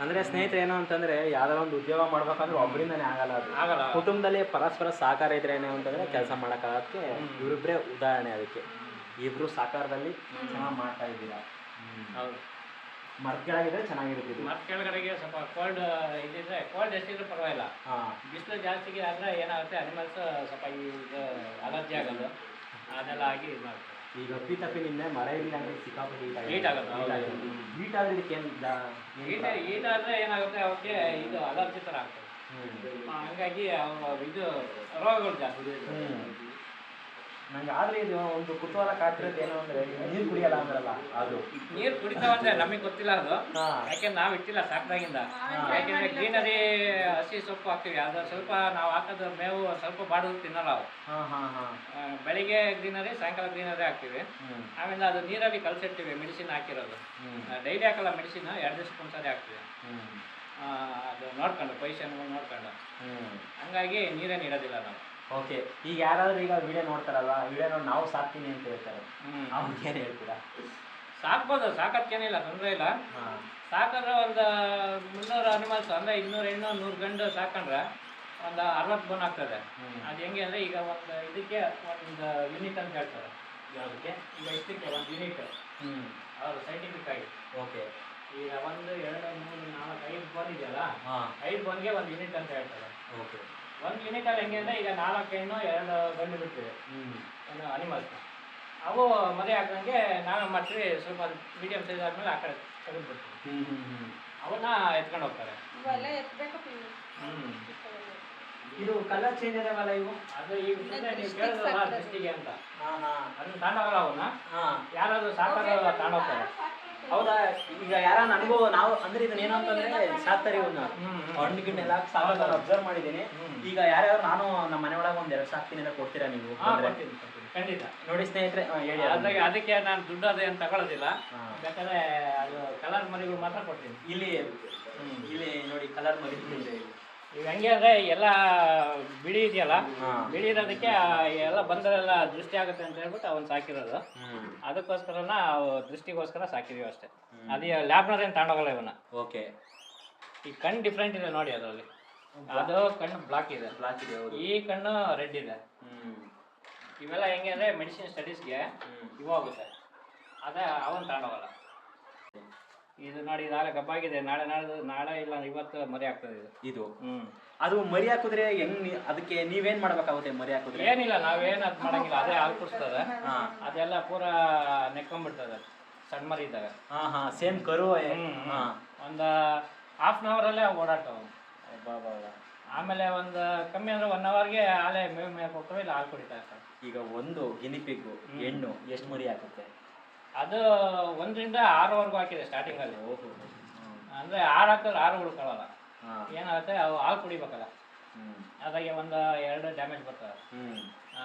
ಅಂದ್ರೆ ಸ್ನೇಹಿತರೆ ಏನು ಅಂತಂದ್ರೆ ಯಾವ್ದಾರ ಒಂದು ಉದ್ಯೋಗ ಮಾಡ್ಬೇಕಂದ್ರೆ ಒಬ್ಬರಿಂದನೇ ಆಗಲ್ಲ ಅದು. ಆಗಲ್ಲ. ಕುಟುಂಬದಲ್ಲಿ ಪರಸ್ಪರ ಸಹಕಾರ ಇದ್ರೆ ಏನು ಅಂತಂದ್ರೆ ಕೆಲಸ ಮಾಡೋಕ್ಕಾಗಕ್ಕೆ ಇವರಿಬ್ಬರೇ ಉದಾಹರಣೆ ಅದಕ್ಕೆ. ಇಬ್ರು ಸಹಕಾರದಲ್ಲಿ ಚೆನ್ನಾಗಿ ಮಾಡ್ತಾ ಇದ್ದೀರಾ? ಹೌದು. ಮರದ ಕೆಳಗಿದ್ರೆ ಚೆನ್ನಾಗಿರುತ್ತೆ ಮತ್ತೆ ಕೆಳಗಡೆಗೆ ಸ್ವಲ್ಪ ಕೋಲ್ಡ್ ಇದಿದ್ರೆ ಕೋಲ್ಡ್ ಎಷ್ಟಿದ್ರು ಪರವಾಗಿಲ್ಲ. ಹಾ. ಬಿಸಿಲು ಜಾಸ್ತಿಗೆ ಆದರೆ ಏನಾಗುತ್ತೆ ಅನಿಮಲ್ಸ್ ಸ್ವಲ್ಪ ಅಲರ್ಜಿ ಆಗೋದು. ಅದೆಲ್ಲ ಆಗಿ ಇದು ಮಾಡ್ತಾರೆ. ಈಗ ಅಪ್ಪಿ ತಪ್ಪಿ ನಿನ್ನೆ ಮರ ಇಲ್ಲ ಅಂದ್ರೆ ಸಿಕ್ಕಾಪಟ್ಟೆ Heat ಆಗುತ್ತೆ. ಹೀಟ್ ಆದ್ರೆ ಇದಕ್ಕೆ ಏನು ಆದರೆ ಏನಾಗುತ್ತೆ ಅವಕ್ಕೆ ಇದು ಅಲರ್ಜಿ ಥರ ಆಗ್ತದೆ. ಹಂಗಾಗಿ ಅವು ಇದು ರೋಗಗಳು ಜಾಸ್ತಿ. ನಂಗೆ ಆದ್ರೆ ಇದು ಒಂದು ಕುತೂಹಲ ಕಾಡ್ತಿರೋದು ಏನು ಅಂದ್ರೆ ನೀರು ಕುಡಿಯಲ್ಲ ಅಂದ್ರಲ್ಲ ಅದು. ನೀರು ಕುಡಿತಾವಂದ್ರೆ ನಮಗೆ ಗೊತ್ತಿಲ್ಲ ಅದು. ಯಾಕೆಂದ್ರೆ ನಾವು ಇಟ್ಟಿಲ್ಲ ಸಾಕ್ದಾಗಿಂದ. ಯಾಕೆಂದ್ರೆ ಗ್ರೀನರಿ ಹಸಿ ಸೊಪ್ಪು ಹಾಕ್ತೀವಿ. ಅದು ಸ್ವಲ್ಪ ನಾವು ಹಾಕೋದು ಮೇವು ಸ್ವಲ್ಪ ಬಾಡದು ತಿನ್ನಲ್ಲ ಅವು. ಹಾ ಹಾ ಹಾ. ಬೆಳಿಗ್ಗೆ ಗ್ರೀನರಿ ಸಾಯಂಕಾಲ ಗ್ರೀನರಿ ಹಾಕ್ತೀವಿ. ಆಮೇಲೆ ಅದು ನೀರಲ್ಲಿ ಕಲಸಿರ್ತೀವಿ ಮೆಡಿಸಿನ್ ಹಾಕಿರೋದು. ಡೈಲಿ ಹಾಕಲ್ಲ ಮೆಡಿಸಿನ್ ಎರಡು ದಿವಸಕ್ಕೆ ಒಂದ್ಸರಿ ಹಾಕ್ತೀವಿ. ಆ, ಅದು ನೋಡ್ಕೊಂಡು ಪೊಸಿಷನ್ ನೋಡ್ಕೊಂಡು. ಹಂಗಾಗಿ ನೀರೇನು ಇಡೋದಿಲ್ಲ ನಾವು. ಓಕೆ ಈಗ ಯಾರಾದ್ರೂ ಈಗ ವಿಡಿಯೋ ನೋಡ್ತಾರಲ್ಲ ವಿಡಿಯೋ ನೋಡಿ ನಾವು ಸಾಕ್ತೀನಿ ಅಂತ ಹೇಳ್ತಾರೆ. ಅವ್ರಿಗೆ ಏನು ಹೇಳ್ತೀರಾ? ಸಾಕ್ಬೋದು ಇಲ್ಲ ತೊಂದರೆ ಇಲ್ಲ. ಸಾಕಂದ್ರೆ ಒಂದು ಮುನ್ನೂರು ಅನಿಮಲ್ಸ್ ಅಂದರೆ ಇನ್ನೂರು ಹೆಣ್ಣು ನೂರು ಗಂಡು ಸಾಕೊಂಡ್ರೆ ಒಂದು ಅರವತ್ತು ಬೋನ್ ಆಗ್ತದೆ. ಅದು ಹೆಂಗೆ ಅಂದರೆ ಈಗ ಒಂದು ಇದಕ್ಕೆ ಒಂದು ಯೂನಿಟ್ ಅಂತ ಹೇಳ್ತಾರೆ. ಯಾವುದಕ್ಕೆ? ಈಗ ಇಷ್ಟಕ್ಕೆ ಒಂದು ಯೂನಿಟ್ ಅವರು ಸೈಂಟಿಫಿಕ್ ಆಗಿ. ಓಕೆ ಈಗ ಒಂದು ಎರಡು ಮೂರು ನಾಲ್ಕು ಐದು ಬೋನ್ ಇದೆಯಲ್ಲ ಹಾ. ಐದು ಬೋನ್ಗೆ ಒಂದು ಯೂನಿಟ್ ಅಂತ ಹೇಳ್ತಾರೆ. ಓಕೆ ಒಂದು ಯೂನಿಟಲ್ಲಿ ಹೆಂಗೆ ಅಂದರೆ ಈಗ ನಾಲ್ಕು ಹೆಣ್ಣು ಎರಡು ಗಂಡು ಬಿಡ್ತೀವಿ ಒಂದು ಅನಿಮಲ್ಸ್ ಅವು ಮದುವೆ ಹಾಕಂಗೆ ನಾನು ಮಾಡ್ತೀವಿ ಸ್ವಲ್ಪ ಮೀಡಿಯಂ ಸೈಜ್ ಆದಮೇಲೆ ಆ ಕಡೆ ತೆಗೆದುಬಿಡ್ತೀವಿ ಅವನ್ನ ಎತ್ಕೊಂಡು ಹೋಗ್ತಾರೆ. ಇದು ಕಲರ್ ಚೇಂಜ್ ಇದಾವಲ್ಲ ಇವು? ಅದು ಈಗ ನೀವು ಕೇಳಿದ್ರಲ್ಲ ದೃಷ್ಟಿಗೆ ಅಂತ. ಹಾ ಹಾ. ಅದನ್ನ ತಾಂಡವಲ್ಲ ಅವನ್ನ? ಹಾ. ಯಾರಾದ್ರೂ ಸಾಕಾರ ತಗೊಂಡೋಗ್ತಾರೆ ಹೌದಾ? ಈಗ ಯಾರ ನನಗೂ ನಾವು ಅಂದ್ರೆ ಇದನ್ನ ಏನು ಅಂತಂದ್ರೆ ಸಾಕ್ತಾರೆ ಇವನ್ನ ಹಣ್ಣು ಹ್ಮ್. ಎಲ್ಲ ಗಿಣ್ಣೆಲ್ಲ ಸಾಕೋದು ಅಬ್ಸರ್ವ್ ಮಾಡಿದ್ದೀನಿ. ಈಗ ಯಾರ್ಯಾರು ನಾನು ನಮ್ಮ ಮನೆ ಒಳಗೆ ಒಂದ್ ಎರಡು ಸಾಕ್ತೀನಿ ಅಂತ ಕೊಡ್ತೀರಾ ನೀವು. ಖಂಡಿತ. ನೋಡಿ ಸ್ನೇಹಿತರೆ ಹೇಳಿ ಅದ್ರಾಗ ಅದಕ್ಕೆ ನಾನು ದುಡ್ಡು ಅದೇನು ತಗೊಳ್ಳೋದಿಲ್ಲ ಯಾಕಂದ್ರೆ ಬೇಕಾದ್ರೆ ಅದು ಕಲರ್ ಮರಿಗಳು ಮಾತ್ರ ಕೊಡ್ತೀನಿ. ಇಲ್ಲಿ ಇಲ್ಲಿ ನೋಡಿ ಕಲರ್ ಮರಿ ಈಗ ಹೆಂಗೆ ಅಂದ್ರೆ ಎಲ್ಲ ಬಿಳಿ ಇದೆಯಲ್ಲ ಬಿಳಿ ಇರೋದಕ್ಕೆ ಎಲ್ಲ ಬಂದರೆಲ್ಲ ದೃಷ್ಟಿ ಆಗುತ್ತೆ ಅಂತ ಹೇಳ್ಬಿಟ್ಟು ಅವನ್ ಸಾಕಿರೋದು. ಅದಕ್ಕೋಸ್ಕರ ಅದಕ್ಕೋಸ್ಕರನ ಅವು ದೃಷ್ಟಿಗೋಸ್ಕರ ಸಾಕಿದೀವಿ ಅಷ್ಟೇ. ಅದು ಲ್ಯಾಬ್ನರ್ ಏನು ತಗೊಂಡೋಗಲ್ಲ ಇವನ್ನ. ಓಕೆ. ಈ ಕಣ್ಣು ಡಿಫ್ರೆಂಟ್ ಇದೆ ನೋಡಿ ಅದರಲ್ಲಿ. ಅದು ಕಣ್ಣು ಬ್ಲಾಕ್ ಇದೆ. ಬ್ಲಾಕ್ ಇದೆ ಈ ಕಣ್ಣು ರೆಡ್ ಇದೆ. ಇವೆಲ್ಲ ಹೆಂಗೆ ಅಂದ್ರೆ ಮೆಡಿಸಿನ್ ಸ್ಟಡೀಸ್ಗೆ ಇವಾಗುತ್ತೆ. ಅದೇ ಅವನ್ ತಗೊಂಡೋಗಲ್ಲ. ಇದು ನೋಡಿ ನಾಳೆ ಕಪ್ಪಾಗಿದೆ ನಾಳೆ ನಾಳೆ ನಾಳೆ ಇಲ್ಲ ಇವತ್ತು ಮರಿ ಆಗ್ತದೆ ಇದು. ಇದು? ಅದು ಮರಿ ಹಾಕಿದ್ರೆ ಹೆಂಗ್ ನೀ- ಅದಕ್ಕೆ ನೀವೇನ್ ಮಾಡ್ಬೇಕಾಗುತ್ತೆ ಮರಿ ಹಾಕಿದ್ರೆ? ಏನಿಲ್ಲ ನಾವೇನು ಅದು ಮಾಡಂಗಿಲ್ಲ. ಅದೇ ಹಾಲು ಕುಡಿಸ್ತದೆ. ಹಾ. ಅದೆಲ್ಲ ಪೂರ ನೆಕ್ಕೊಂಡ್ಬಿಡ್ತದೆ ಸಣ್ಣ ಮರಿ ಇದ್ದಾಗ. ಹಾ ಹಾ ಸೇಮ್ ಕರು ಹಾ. ಒಂದು ಹಾಫ್ ಆನ್ ಅವರಲ್ಲೇ ಓಡಾಡ್ತಾವೆ ಆಮೇಲೆ ಒಂದು ಕಮ್ಮಿ ಅಂದ್ರೆ ಒನ್ ಅವರ್ಗೆ ಹಾಲೇ ಮೇವು ಮೇಯಕ್ಕೆ ಕೊಟ್ಟರು ಇಲ್ಲ ಹಾಲು ಕುಡಿತಾ ಇರ್ತಾವೆ ಈಗ ಒಂದು ಗಿನಿಪಿಗ್ ಹೆಣ್ಣು ಎಷ್ಟು ಮರಿ ಹಾಕುತ್ತೆ? ಅದು ಒಂದರಿಂದ ಆರವರೆಗೂ ಹಾಕಿದೆ ಸ್ಟಾರ್ಟಿಂಗಲ್ಲಿ ಅಂದರೆ ಆರು ಹಾಕಿದ್ರೆ ಆರು ಉಳ್ಕೊಳ್ಳಲ್ಲ ಏನಾಗುತ್ತೆ ಅವು ಹಾಲು ಕುಡಿಬೇಕಲ್ಲ. ಹ್ಞೂ ಅದಾಗೆ ಒಂದು ಎರಡು ಡ್ಯಾಮೇಜ್ ಬರ್ತದೆ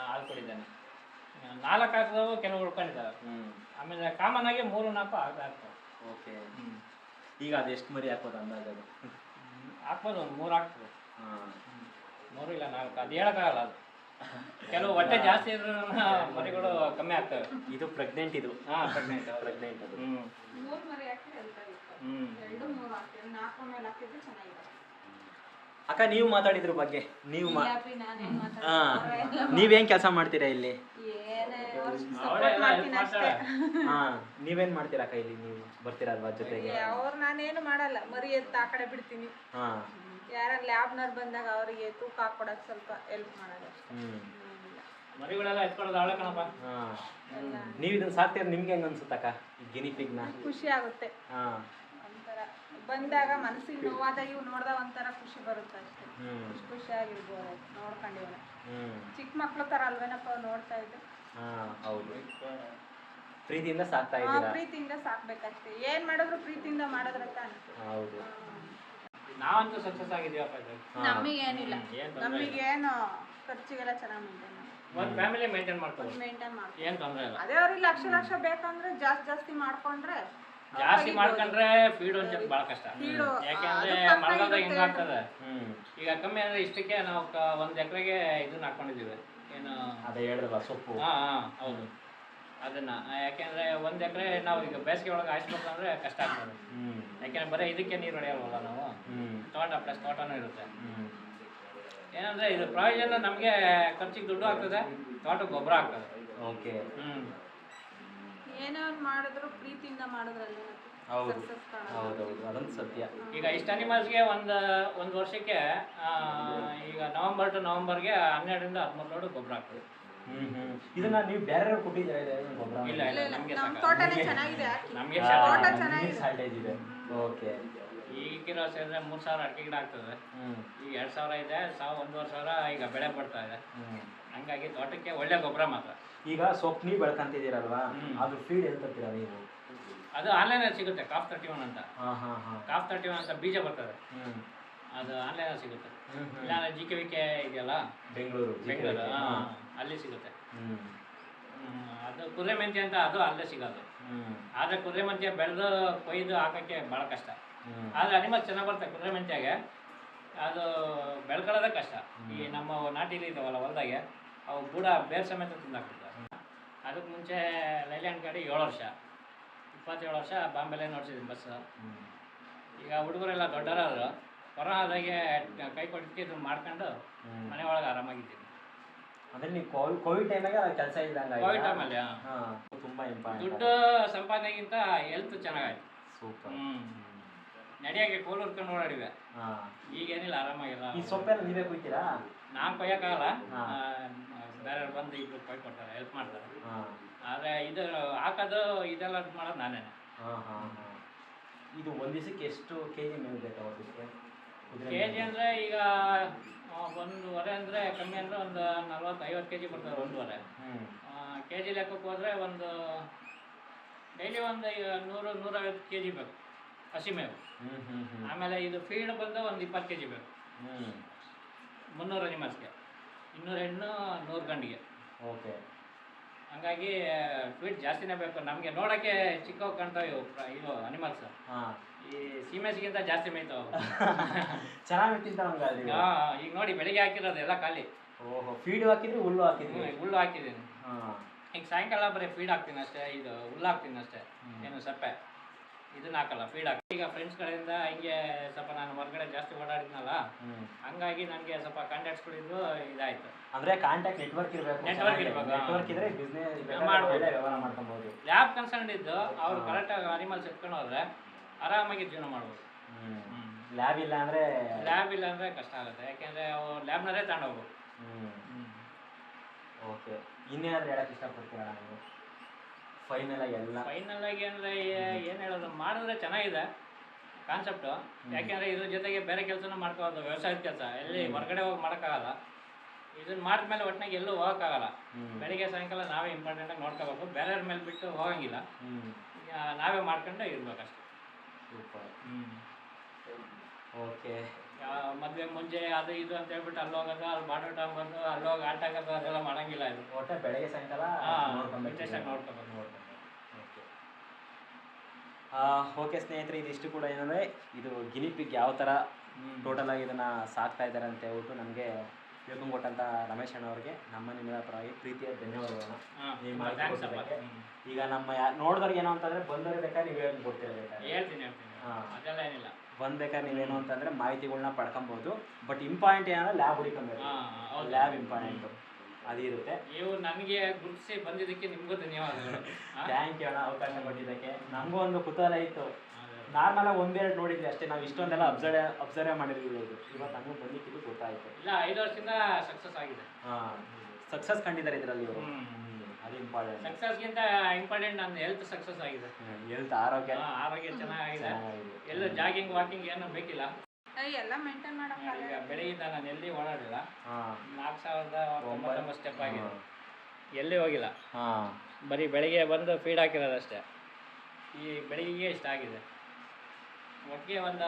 ಹಾಲು ಕುಡಿದ್ದಾನೆ ನಾಲ್ಕು ಹಾಕಿದವು ಕೆಲವು ಉಳ್ಕೊಂಡಿದ್ದಾವೆ. ಹ್ಞೂ ಆಮೇಲೆ ಕಾಮನ್ ಆಗಿ ಮೂರು ನಾಲ್ಕು ಆಗ್ತಾ ಆಗ್ತವೆ ಓಕೆ. ಈಗ ಅದು ಎಷ್ಟು ಮರಿ ಹಾಕ್ಬೋದು ಅಂದಾಜು ಅದು? ಹಾಕ್ಬೋದು ಒಂದು ಮೂರು ಹಾಕ್ತದೆ ಮೂರು ಇಲ್ಲ ನಾಲ್ಕು ಅದು ಹೇಳೋಕ್ಕಾಗಲ್ಲ ಅದು. ಕೆಲವು ಹೊಟ್ಟೆ ಜಾಸ್ತಿ ಇದ್ರು ಮರಿಗಳು ಕಮ್ಮಿ ಆಗ್ತವೆ. ಇದು ಪ್ರೆಗ್ನೆಂಟ್ ಇದು. ಹಾ ಪ್ರೆಗ್ನೆಂಟ್ ಪ್ರೆಗ್ನೆಂಟ್ ಅದು. ಅಕ್ಕ ನೀವು ಮಾತಾಡಿದ್ರ ಬಗ್ಗೆ. ನೀವು ಹಾ. ನೀವೇನ್ ಕೆಲಸ ಮಾಡ್ತೀರಾ ಇಲ್ಲಿ? ಏನೇ ಸಪೋರ್ಟ್ ಮಾಡ್ತೀನಿ ಅಷ್ಟೇ. ಮಾಡ್ತಾಳೆ ಹಾ. ನೀವೇನ್ ಮಾಡ್ತೀರಾ ಅಕ್ಕ ಇಲ್ಲಿ? ನೀವು ಬರ್ತೀರಲ್ವಾ ಜೊತೆಗೆ? ಅವ್ರು ನಾನೇನು ಮಾಡಲ್ಲ. ಮರಿ ಅಂತ ಆ ಕಡೆ ಬಿಡ್ತೀನಿ. ಹಾ. ಯಾರ ಲ್ಯಾಬ್ನವ್ರು ಬಂದಾಗ ಅವರಿಗೆ ತೂಕ ಹಾಕೊಡಕ್ ಸ್ವಲ್ಪ ಹೆಲ್ಪ್ ಮಾಡೋದು. ಮರಿಗಳೆಲ್ಲ ಎತ್ಕೊಳ್ಳೋದು ಅವಳೆ ಕಣಪ್ಪ. ಹಾ. ಎಲ್ಲ. ನೀವು ಇದನ್ನ ಸಾಕ್ತೀರ ನಿಮ್ಗೆ ಹೆಂಗ್ ಅನ್ಸುತ್ತಕ್ಕ ಈ ಗಿನಿ ಪಿಗ್ನ ಖುಷಿ ಆಗುತ್ತೆ. ಹಾ. ಒಂಥರ ಬಂದಾಗ ಮನಸ್ಸಿಗೆ ನೋವಾದಾಗ ಇವು ನೋಡ್ದಾಗ ಒಂಥರ ಖುಷಿ ಬರುತ್ತೆ ಅಷ್ಟೇ. ಖುಷಿ ಖುಷಿಯಾಗಿರ್ಬೋದು ನೋಡ್ಕೊಂಡಿವನ ಹ್ಮ್. ಚಿಕ್ಕ ಮಕ್ಳು ತರ ಅಲ್ವೇನಪ್ಪ ನೋಡ್ತಾ ಇದ್ದು? ಹೌದು. ಪ್ರೀತಿಯಿಂದ ಸಾಕ್ತಾ ಆ, ಇದ್ದೀರಾ? ಪ್ರೀತಿಯಿಂದ ಸಾಕ್ಬೇಕಷ್ಟೇ. ಏನ್ ಮಾಡಿದ್ರು ಪ್ರೀತಿಯಿಂದ ಮಾಡಿದ್ರೆ ತಾನೆ ಹೌದು. ನಾವಂತೂ ಸಕ್ಸಸ್ ಆಗಿದ್ದೀವಪ್ಪ ಇದು ಹಾ. ನಮಗೇನಿಲ್ಲ. ಏನು ತೊಂದರೆ ಇಲ್ಲ. ನಮಗೇನು ಖರ್ಚಿಗೆಲ್ಲ ಚೆನ್ನಾಗಿ ಮೇಂಟೈನ್ ಒಂದು ಫ್ಯಾಮಿಲಿ ಮೇಂಟೈನ್ ಮಾಡ್ಕೋಬೋದು ಮೇಂಟೈನ್ ಮಾಡ್ತೀವಿ. ಏನು ತೊಂದ್ರೆ ಇಲ್ಲ. ಅದೇ ಅವ್ರಿಗೆ ಲಕ್ಷ ಲಕ್ಷ ಬೇಕಂದ್ರೆ ಜಾಸ್ತಿ ಜಾಸ್ತಿ ಮಾಡ್ಕೊಂಡ್ರೆ ಜಾಸ್ತಿ ಮಾಡ್ಕೊಂಡ್ರೆ ಫೀಡ್ ಒಂಚೂರು ಬಹಳ ಕಷ್ಟ. ಫೀಡು, ಯಾಕೆಂದ್ರೆ ಪಕ್ಕ ಮಳೆಗಾಲದಾಗ. ಹೆಂಗಾಗ್ತದೆ ಹ್ಮ್. ಈಗ ಕಮ್ಮಿ ಅಂದ್ರೆ ಇಷ್ಟಕ್ಕೆ ನಾವು ಒಂದ್ ಒಂದು ಎಕರೆಗೆ ಇದನ್ನ ಹಾಕೊಂಡಿದೀವಿ ಏನು ಅದೇ ಹೇಳಿದ್ರಲ್ಲ ಸೊಪ್ಪು. ಹಾ ಹಾಂ ಹೌದು. ಅದನ್ನ. ಯಾಕೆಂದ್ರೆ ಒಂದ್ ಎಕರೆ ನಾವು ಈಗ ಬೇಸಿಗೆ ಒಳಗೆ ಹಾಯಿಸ್ಬೇಕಂದ್ರೆ ಕಷ್ಟ ಆಗ್ತದೆ. ಯಾಕೆಂದ್ರೆ ಬರೀ ಇದಕ್ಕೆ ನೀರು ಹೊಡೆಯಲ್ವಲ್ಲ ನಾವು? ತೋಟ ಪ್ಲಸ್ ತೋಟನೂ ಇರುತ್ತೆ. ಏನಂದ್ರೆ ಇದು ಪ್ರಾಯೋಜನ ನಮಗೆ ಖರ್ಚಿಗೆ ದುಡ್ಡು ಆಗ್ತದೆ ತೋಟ ಗೊಬ್ಬರ ಆಗ್ತದೆ. ಓಕೆ. ಏನೇ ಮಾಡಿದ್ರು ಪ್ರೀತಿಯಿಂದ ಮಾಡಿದ್ರಲ್ಲಿ ಹೌದು. ಹೌದೌದು. ಅದಂತೂ ಸತ್ಯ. ಈಗ ಇಷ್ಟ ಅನಿಮಲ್ಸ್ಗೆ ಒಂದು ಒಂದು ವರ್ಷಕ್ಕೆ ಈಗ ನವಂಬರ್ ಟು ನವಂಬರ್ಗೆ ಹನ್ನೆರಡರಿಂದ ಹದಿಮೂರು ಲೋಡು ಗೊಬ್ಬರ ಆಗ್ತದೆ. ಇದನ್ನ ನೀವು ಬೇರೆ ಕೊಟ್ಟಿದ್ದೀರಾ? ಇಲ್ಲ ಇಲ್ಲ ನಮಗೆ ನಮ್ ತೋಟನೇ ಚೆನ್ನಾಗಿದೆ ಹಾಕಿ ನಮಗೆ ತೋಟ ಚೆನ್ನಾಗಿದೆ. ಇದೆ. ಓಕೆ. ಈಗಿರೋ ಸೇರಿದ್ರೆ ಮೂರು ಸಾವಿರ ಅಡಿಕೆ ಗಿಡ ಆಗ್ತದೆ. ಈಗ ಎರಡು ಸಾವಿರ ಇದೆ ಸಾವಿರ ಒಂದೂವರೆ ಸಾವಿರ ಈಗ ಬೆಳೆ ಬರ್ತಾ ಇದೆ. ಹಂಗಾಗಿ ತೋಟಕ್ಕೆ ಒಳ್ಳೆ ಗೊಬ್ಬರ ಮಾತ್ರ. ಈಗ ಸೊಪ್ಪು ನೀವು ಬೆಳ್ಕಂತಿದ್ದೀರಲ್ವಾ? ಅದು ಫೀಡ್ ಎಲ್ಲಿ ತರ್ತೀರಾ ನೀವು? ಅದು ಆನ್ಲೈನಲ್ಲಿ ಸಿಗುತ್ತೆ ಕಾಫ್ ತರ್ಟಿ ಒನ್ ಅಂತ. ಹಾ ಹಾ ಹಾ. ಕಾಫ್ ತರ್ಟಿ ಒನ್ ಅಂತ ಬೀಜ ಬರ್ತದೆ. ಅದು ಅದು ಆನ್ಲೈನಲ್ಲಿ ಸಿಗುತ್ತೆ. ಇಲ್ಲಾಂದ್ರೆ ಜಿ ಕೆ ವಿ ಕೆ ಇದೆಯಲ್ಲ? ಬೆಂಗಳೂರು ಬೆಂಗಳೂರು. ಅಲ್ಲಿ ಸಿಗುತ್ತೆ. ಅದು ಕುದುರೆ ಮೆಂತ್ಯ ಅಂತ ಅದು ಅಲ್ಲೇ ಸಿಗೋದು. ಆದರೆ ಕುದುರೆ ಮೆಂತ್ಯ ಬೆಳೆದು ಕೊಯ್ದು ಹಾಕೋಕ್ಕೆ ಭಾಳ ಕಷ್ಟ. ಆದರೆ ಅನಿಮಲ್ ಚೆನ್ನಾಗಿ ಬರುತ್ತೆ ಕುದುರೆ ಮೆಂತ್ಯಾಗೆ. ಅದು ಬೆಳ್ಕೊಳ್ಳೋದೇ ಕಷ್ಟ. ಈ ನಮ್ಮ ನಾಟಿಲಿ ಇದಾವಲ್ಲ ಹೊಲದಾಗೆ ಅವು ಕೂಡ ಬೇರ್ ಸಮೇತ ತಿಂದಾಕ್ಬಿಡ್ತಾರೆ ಅದಕ್ಕೆ ಮುಂಚೆ ಲೈಲ್ಯಾಂಡ್ ಗಾಡಿ ಏಳು ವರ್ಷ ಇಪ್ಪತ್ತೇಳು ವರ್ಷ ಬಾಂಬೆಲೆ ನೋಡ್ಸಿದ್ದೀನಿ ಬಸ್. ಈಗ ಹುಡುಗರೆಲ್ಲ ದೊಡ್ಡರಾದ್ರು ಕೊರೋನಾದಾಗೆ ಕೈ ಕೊಟ್ಟಿದ್ದು ಮಾಡ್ಕೊಂಡು ಮನೆಯೊಳಗೆ ಮನೆ ಒಳಗೆ ಆರಾಮಾಗಿದ್ದೀನಿ. ಅಂದ್ರೆ ನೀವು ಕೋವಿಡ್ ಕೋವಿಡ್ ಟೈಮಾಗ ಕೆಲಸ ಇಲ್ದಂಗ ಕೋವಿಡ್ ಟೈಮಲ್ಲಿ ಹಾ. ತುಂಬಾ ಇಂಪಾರ್ಟೆಂಟ್ ದುಡ್ಡು ಸಂಪಾದನೆಗಿಂತ ಹೆಲ್ತ್ ಚೆನ್ನಾಗಾಯ್ತು. ಸೂಪರ್ ನಡೆಯೋಕ್ಕೆ ಕೋಲ್ ಹುರ್ಕೊಂಡು ಓಡಾಡಿವೆ ಈಗೇನಿಲ್ಲ ಆರಾಮಾಗಿಲ್ಲ. ಈ ಸೊಪ್ಪೆಲ್ಲ ನೀವೇ ಕುಯ್ತೀರಾ? ನಾನು ಕೊಯ್ಯೋಕ್ಕಾಗಲ್ಲ. ಬೇರೆ ಬಂದು ಇಬ್ರು ಕೊಯ್ ಕೊಡ್ತಾರೆ ಹೆಲ್ಪ್ ಮಾಡ್ತಾರೆ. ಆದರೆ ಇದು ಹಾಕೋದು ಇದೆಲ್ಲ ಮಾಡೋದು ನಾನೇ ಇದು ಒಂದ್ ದಿವಸಕ್ಕೆ ಎಷ್ಟು ಕೆ ಜಿ ಮೇವು ಬೇಕಾಗುತ್ತೆ ಕೆ ಜಿ ಅಂದರೆ ಈಗ ಆ, ಒಂದೂವರೆ ಅಂದರೆ ಕಮ್ಮಿ ಅಂದರೆ ಒಂದು ನಲ್ವತ್ತು ಐವತ್ತು ಕೆ ಜಿ ಬರ್ತದೆ ಒಂದೂವರೆ ವರೆ. ಕೆ ಜಿ ಲೆಕ್ಕಕ್ಕೆ ಹೋದರೆ ಒಂದು ಡೈಲಿ ಒಂದು ನೂರು ನೂರೈವತ್ತು ಕೆ ಜಿ ಬೇಕು ಹಸಿ ಮೇವು. ಆಮೇಲೆ ಇದು ಫೀಡ್ ಬಂದು ಒಂದು ಇಪ್ಪತ್ತು ಕೆ ಜಿ ಬೇಕು ಮುನ್ನೂರು ಅನಿಮಲ್ಸ್ಗೆ. ಇನ್ನೂರು ಹೆಣ್ಣು ನೂರು ಗಂಡಿಗೆ. ಓಕೆ. ಹಂಗಾಗಿ ಫೀಡ್ ಜಾಸ್ತಿನೇ ಬೇಕು. ನಮಗೆ ನೋಡೋಕ್ಕೆ ಚಿಕ್ಕವು ಕಾಣ್ತಾವೆ ಇವು ಇವು ಅನಿಮಲ್ಸ್. ಹಾ. ಈ ಸೀಮೆಸಿಗಿಂತ ಜಾಸ್ತಿ ಮೇಯ್ತಾವೆ ಚೆನ್ನಾಗಿ ತಿಂತಾರ ಹಾ ಈಗ ನೋಡಿ ಬೆಳಿಗ್ಗೆ ಹಾಕಿರೋದು ಎಲ್ಲ ಖಾಲಿ. ಓಹೋ ಫೀಡ್ ಹಾಕಿದ್ರೆ ಹುಲ್ಲು ಹಾಕಿದೀನಿ ಹ್ಮ್, ಹುಲ್ಲು ಹಾಕಿದ್ದೀನಿ. ಈಗ ಸಾಯಂಕಾಲ ಬರೀ ಫೀಡ್ ಹಾಕ್ತೀನಿ ಅಷ್ಟೇ ಇದು ಹುಲ್ಲು ಹಾಕ್ತೀನಿ ಅಷ್ಟೇ ಏನು ಸಪ್ಪೆ. ಇದನ್ನ ಹಾಕಲ್ಲ ಫೀಡ್ ಹಾಕಿ. ಈಗ ಫ್ರೆಂಡ್ಸ್ ಕಡೆಯಿಂದ ಹಿಂಗೆ ಸ್ವಲ್ಪ ನಾನು ಹೊರಗಡೆ ಜಾಸ್ತಿ ಓಡಾಡಿದ್ನಲ್ಲ ಹಂಗಾಗಿ ನನಗೆ ಸ್ವಲ್ಪ ಕಾಂಟ್ಯಾಕ್ಟ್ಸ್ಗಳಿದ್ದು ಇದಾಯ್ತು. ಅಂದ್ರೆ ಕಾಂಟ್ಯಾಕ್ಟ್ ನೆಟ್ವರ್ಕ್ ಇರಬೇಕು ನೆಟ್ವರ್ಕ್ ಇರಬೇಕು. ನೆಟ್ವರ್ಕ್ ಇದ್ರೆ ಬಿಸ್ನೆಸ್ ಮಾಡ್ಬೋದು. ವ್ಯವಹಾರ ಮಾಡ್ಕೊಬಹುದು ಲ್ಯಾಬ್ ಕನ್ಸರ್ನ್ ಇದ್ದು ಅವ್ರು ಕರೆಕ್ಟ್ ಆಗಿ ಅನಿಮಲ್ಸ್ ಎತ್ಕೊಂಡು ಹೋದ್ರೆ ಆರಾಮಾಗಿ ಜೀವನ ಮಾಡ್ಬೋದು. ಲ್ಯಾಬ್ ಇಲ್ಲ ಅಂದ್ರೆ ಲ್ಯಾಬ್ ಇಲ್ಲ ಅಂದ್ರೆ ಕಷ್ಟ ಆಗುತ್ತೆ. ಯಾಕೆಂದ್ರೆ ಅವ್ರು ಲ್ಯಾಬ್ನವರೇ ತಗೊಂಡೋಗ್ಬೇಕು ಹ್ಮ್. ಓಕೆ. ಇನ್ನೇನಾದ್ರೂ ಹೇಳಕ್ ಇಷ್ಟಪಡ್ತೀರಾ ನೀವು? ಫೈನಲ್ ಆಗಿ ಎಲ್ಲ. ಫೈನಲ್ ಆಗಿ ಅಂದ್ರೆ ಏನು ಹೇಳೋದು? ಮಾಡಿದ್ರೆ ಚೆನ್ನಾಗಿದೆ ಕಾನ್ಸೆಪ್ಟು. ಯಾಕೆಂದ್ರೆ ಇದ್ರ ಜೊತೆಗೆ ಬೇರೆ ಕೆಲಸನೂ ಮಾಡ್ಕೋಬೋದು ವ್ಯವಸಾಯದ ಕೆಲಸ. ಎಲ್ಲಿ ಹೊರಗಡೆ ಹೋಗಿ ಮಾಡೋಕ್ಕಾಗಲ್ಲ. ಇದನ್ನ ಮಾಡಿದ್ಮೇಲೆ ಒಟ್ಟಿನಾಗ ಎಲ್ಲೂ ಹೋಗೋಕ್ಕಾಗಲ್ಲ. ಬೆಳಿಗ್ಗೆ ಸಾಯಂಕಾಲ ನಾವೇ ಇಂಪಾರ್ಟೆಂಟಾಗಿ ನೋಡ್ಕೋಬೇಕು. ಬೇರೆಯವ್ರ ಮೇಲೆ ಬಿಟ್ಟು ಹೋಗಂಗಿಲ್ಲ. ನಾವೇ ಮಾಡ್ಕೊಂಡು ಇರ್ಬೇಕಷ್ಟೆ. Super okay. ಮದುವೆ ಮುಂಚೆ ಅದು ಇದು ಅಂತ ಹೇಳ್ಬಿಟ್ಟು ಅಲ್ಲಿ ಹೋಗೋದು ಅಲ್ಲಿ ಮಾಡೋ ಟೈಮ್ ಬಂದು ಅಲ್ಲಿ ಹೋಗಿ ಆಟ ಆಗೋದು ಅದೆಲ್ಲ ಮಾಡಂಗಿಲ್ಲ ಇದು. ಒಟ್ಟೆ ಬೆಳಗ್ಗೆ ಸಾಯಂಕಾಲ. ಇಂಟ್ರೆಸ್ಟಾಗಿ ಓಕೆ. ಓಕೆ ಸ್ನೇಹಿತರೆ ಇದಿಷ್ಟು ಕೂಡ ಏನಂದರೆ ಇದು ಗಿನಿಪಿಗ್ ಯಾವ ಥರ ಟೋಟಲ್ ಆಗಿ ಇದನ್ನು ಸಾಕ್ತಾ ಇದ್ದಾರೆ ಅಂತ ಹೇಳ್ಬಿಟ್ಟು ನಮಗೆ ಕೊಟ್ಟಂತ ರಮೇಶ್ ಅಣ್ಣವ್ರಿಗೆ ನಮ್ಮ ನಿಮ್ಮ ಪರವಾಗಿ ಪ್ರೀತಿಯ ಧನ್ಯವಾದಗಳು ಹಾಂ ನೀವು ಮಾಹಿತಿ ಥ್ಯಾಂಕ್ಸ್ ಅಪ್ಪ. ಕೊಟ್ಟಿದ್ದಕ್ಕೆ. ಹ್ಮ್. ಈಗ ನಮ್ಮ ನೋಡಿದವ್ರಿಗೆ ಏನೋ ಅಂತಂದರೆ ಬಂದವ್ರಿಗೆ ಬೇಕಾದ್ರೆ ನೀವು ಹೇಳ್ಕೊಡ್ತೀರ ಬೇಕಾದ್ರೆ? ಹೇಳ್ತೀನಿ. ಅದೆಲ್ಲ ಏನಿಲ್ಲ. ಬಂದ್ಬೇಕಾದ್ರೆ ನೀವೇನು ಅಂತಂದ್ರೆ ಮಾಹಿತಿಗಳನ್ನ ಪಡ್ಕೊಬಹುದು ಬಟ್ ಇಂಪಾರ್ಟೆಂಟ್ ಏನಂದ್ರೆ ಲ್ಯಾಬ್ ಹುಡುಕೊಂಡು ಲ್ಯಾಬ್ ಇಂಪಾರ್ಟೆಂಟ್ ಅದಿರುತ್ತೆ ನೀವು ನನಗೆ ಗುರುತಿಸಿ ಬಂದಿದ್ದಕ್ಕೆ ನಿಮಗೂ ಧನ್ಯವಾದಗಳು? ಥ್ಯಾಂಕ್ ಯು ಅಣ್ಣ ಅವಕಾಶ ಕೊಟ್ಟಿದ್ದಕ್ಕೆ. ನಮಗೂ ಒಂದು ಕುತೂಹಲ ಇತ್ತು. ನಾರ್ಮಲ್ ಆಗಿ ಒಂದೆರಡು ನೋಡಿದ್ವಿ ಅಷ್ಟೇ. ನಾವು ಇಷ್ಟೊಂದೆಲ್ಲ ಅಬ್ಸರ್ವ್ ಅಬ್ಸರ್ವ್ ಮಾಡಿರ್ಲಿಲ್ಲ ಇದು. ಇವತ್ತು ನಮಗೂ ಬಂದಿದ್ದು ಗೊತ್ತಾಯಿತು. ಇಲ್ಲ ಐದು ವರ್ಷದಿಂದ ಸಕ್ಸಸ್ ಆಗಿದೆ. ಹಾಂ ಸಕ್ಸಸ್ ಕಂಡಿದ್ದಾರೆ ಇದರಲ್ಲಿ ಇವರು. ಅದು ಇಂಪಾರ್ಟೆಂಟ್ ಸಕ್ಸಸ್ಗಿಂತ ಇಂಪಾರ್ಟೆಂಟ್ ನನ್ನ ಹೆಲ್ತ್ ಸಕ್ಸಸ್ ಆಗಿದೆ. ಹೆಲ್ತ್ ಆರೋಗ್ಯ ಆರೋಗ್ಯ ಚೆನ್ನಾಗಿದೆ. ಎಲ್ಲ ಜಾಗಿಂಗ್ ವಾಕಿಂಗ್ ಏನೂ ಬೇಕಿಲ್ಲ. ಎಲ್ಲ ಮೇಂಟೈನ್ ಈಗ ಬೆಳಗಿಂದ ನಾನು ಎಲ್ಲಿ ಓಡಾಡಿಲ್ಲ. ನಾಲ್ಕು ಸಾವಿರದ ಒಂಬತ್ತೊಂಬತ್ತು ಸ್ಟೆಪ್ ಆಗಿದೆ. ಎಲ್ಲಿ ಹೋಗಿಲ್ಲ. ಹಾಂ. ಬರೀ ಬೆಳಿಗ್ಗೆ ಬಂದು ಫೀಡ್ ಹಾಕಿರೋದಷ್ಟೇ ಈ ಬೆಳಿಗ್ಗೆ ಇಷ್ಟ ಆಗಿದೆ. ಒಟ್ಟಿಗೆ ಒಂದು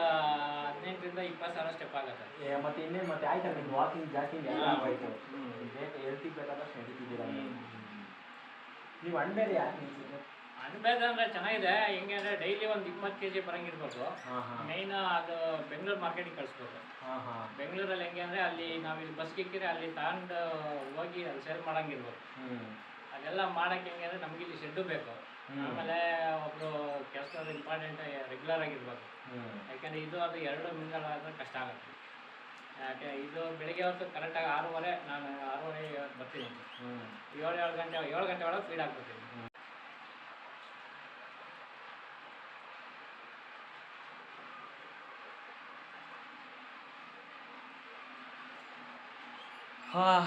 ಹದಿನೆಂಟರಿಂದ ಇಪ್ಪತ್ತು ಸಾವಿರ ಸ್ಟೆಪ್ ಆಗುತ್ತೆ. ಏ, ಮತ್ತೆ ಇನ್ನೇನು ಮತ್ತೆ ಆಯ್ತಲ್ಲ ನಿಮ್ಗೆ ವಾಕಿಂಗ್ ಜಾಕಿಂಗ್ ಎಲ್ಲ ಆಯ್ತು. ಹೆಲ್ತಿಗೆ ಬೇಕಾದಷ್ಟು ನಡೀತಿದ್ದೀರಾ. ನೀವು ಬೇರೆ ಯಾಕೆ ನಿಲ್ಸಿದ್ದು ಅನ್ಬೇದ ಅಂದ್ರೆ ಚೆನ್ನಾಗಿದೆ. ಹೆಂಗೆ ಅಂದರೆ ಡೈಲಿ ಒಂದು ಇಪ್ಪತ್ತು ಕೆ ಜಿ ಹಾಂ ಮೇಯ್ನ್ ಅದು ಬೆಂಗಳೂರು ಮಾರ್ಕೆಟಿಗೆ ಕಳಿಸ್ಬೋದು. ಬೆಂಗಳೂರಲ್ಲಿ ಹೆಂಗೆ ಅಂದರೆ ಅಲ್ಲಿ ನಾವು ಇಲ್ಲಿ ಬಸ್ಗೆ ಇಕ್ಕಿದ್ರೆ ಅಲ್ಲಿ ತಗೊಂಡು ಹೋಗಿ ಅಲ್ಲಿ ಸೇಲ್ ಮಾಡಂಗಿರ್ಬೋದು ಅದೆಲ್ಲ ಮಾಡಕ್ಕೆ ಹೆಂಗೆ ಅಂದರೆ ನಮ್ಗೆ ಇಲ್ಲಿ ಶೆಡ್ಡು ಬೇಕು. ಆಮೇಲೆ ಒಬ್ಬರು ಕೆಲಸದವ್ರು ಇಂಪಾರ್ಟೆಂಟ್ ರೆಗ್ಯುಲರ್ ಆಗಿರ್ಬೋದು. ಯಾಕಂದ್ರೆ ಇದು ಅದು ಎರಡು ಮಿಂಗಲ್ ಆದರೆ ಕಷ್ಟ ಆಗುತ್ತೆ. ಇದು ಬೆಳಿಗ್ಗೆ ಹೊತ್ತು ಕರೆಕ್ಟಾಗಿ ಆರೂವರೆ ನಾನು ಆರೂವರೆ ಬರ್ತೀನಿ. ಏಳು ಏಳು ಗಂಟೆ ಏಳು ಗಂಟೆ ಒಳಗೆ ಫೀಡ್ ಹಾಕ್ಬಿಡ್ತೀನಿ ಹಾಂ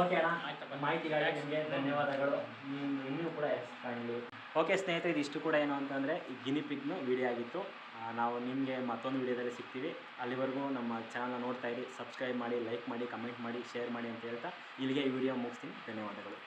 ಓಕೆ ಅಣ್ಣ. ಆಯ್ತಪ್ಪ. ಮಾಹಿತಿಗಾಗಿ ನಿಮಗೆ ಧನ್ಯವಾದಗಳು. ಇನ್ನೂ ಕೂಡ ಕಾಣಲಿ ಓಕೆ ಸ್ನೇಹಿತರೆ ಇದಿಷ್ಟು ಕೂಡ ಏನು ಅಂತಂದರೆ ಈ ಗಿನಿ ಪಿಗ್ನು ವಿಡಿಯೋ ಆಗಿತ್ತು. ನಾವು ನಿಮಗೆ ಮತ್ತೊಂದು ವಿಡಿಯೋದಲ್ಲಿ ಸಿಗ್ತೀವಿ. ಅಲ್ಲಿವರೆಗೂ ನಮ್ಮ ಚಾನಲ್ನ ನೋಡ್ತಾ ಇರಿ ಸಬ್ಸ್ಕ್ರೈಬ್ ಮಾಡಿ ಲೈಕ್ ಮಾಡಿ ಕಮೆಂಟ್ ಮಾಡಿ ಶೇರ್ ಮಾಡಿ ಅಂತ ಹೇಳ್ತಾ ಇಲ್ಲಿಗೆ ಈ ವಿಡಿಯೋ ಮುಗಿಸ್ತೀನಿ. ಧನ್ಯವಾದಗಳು.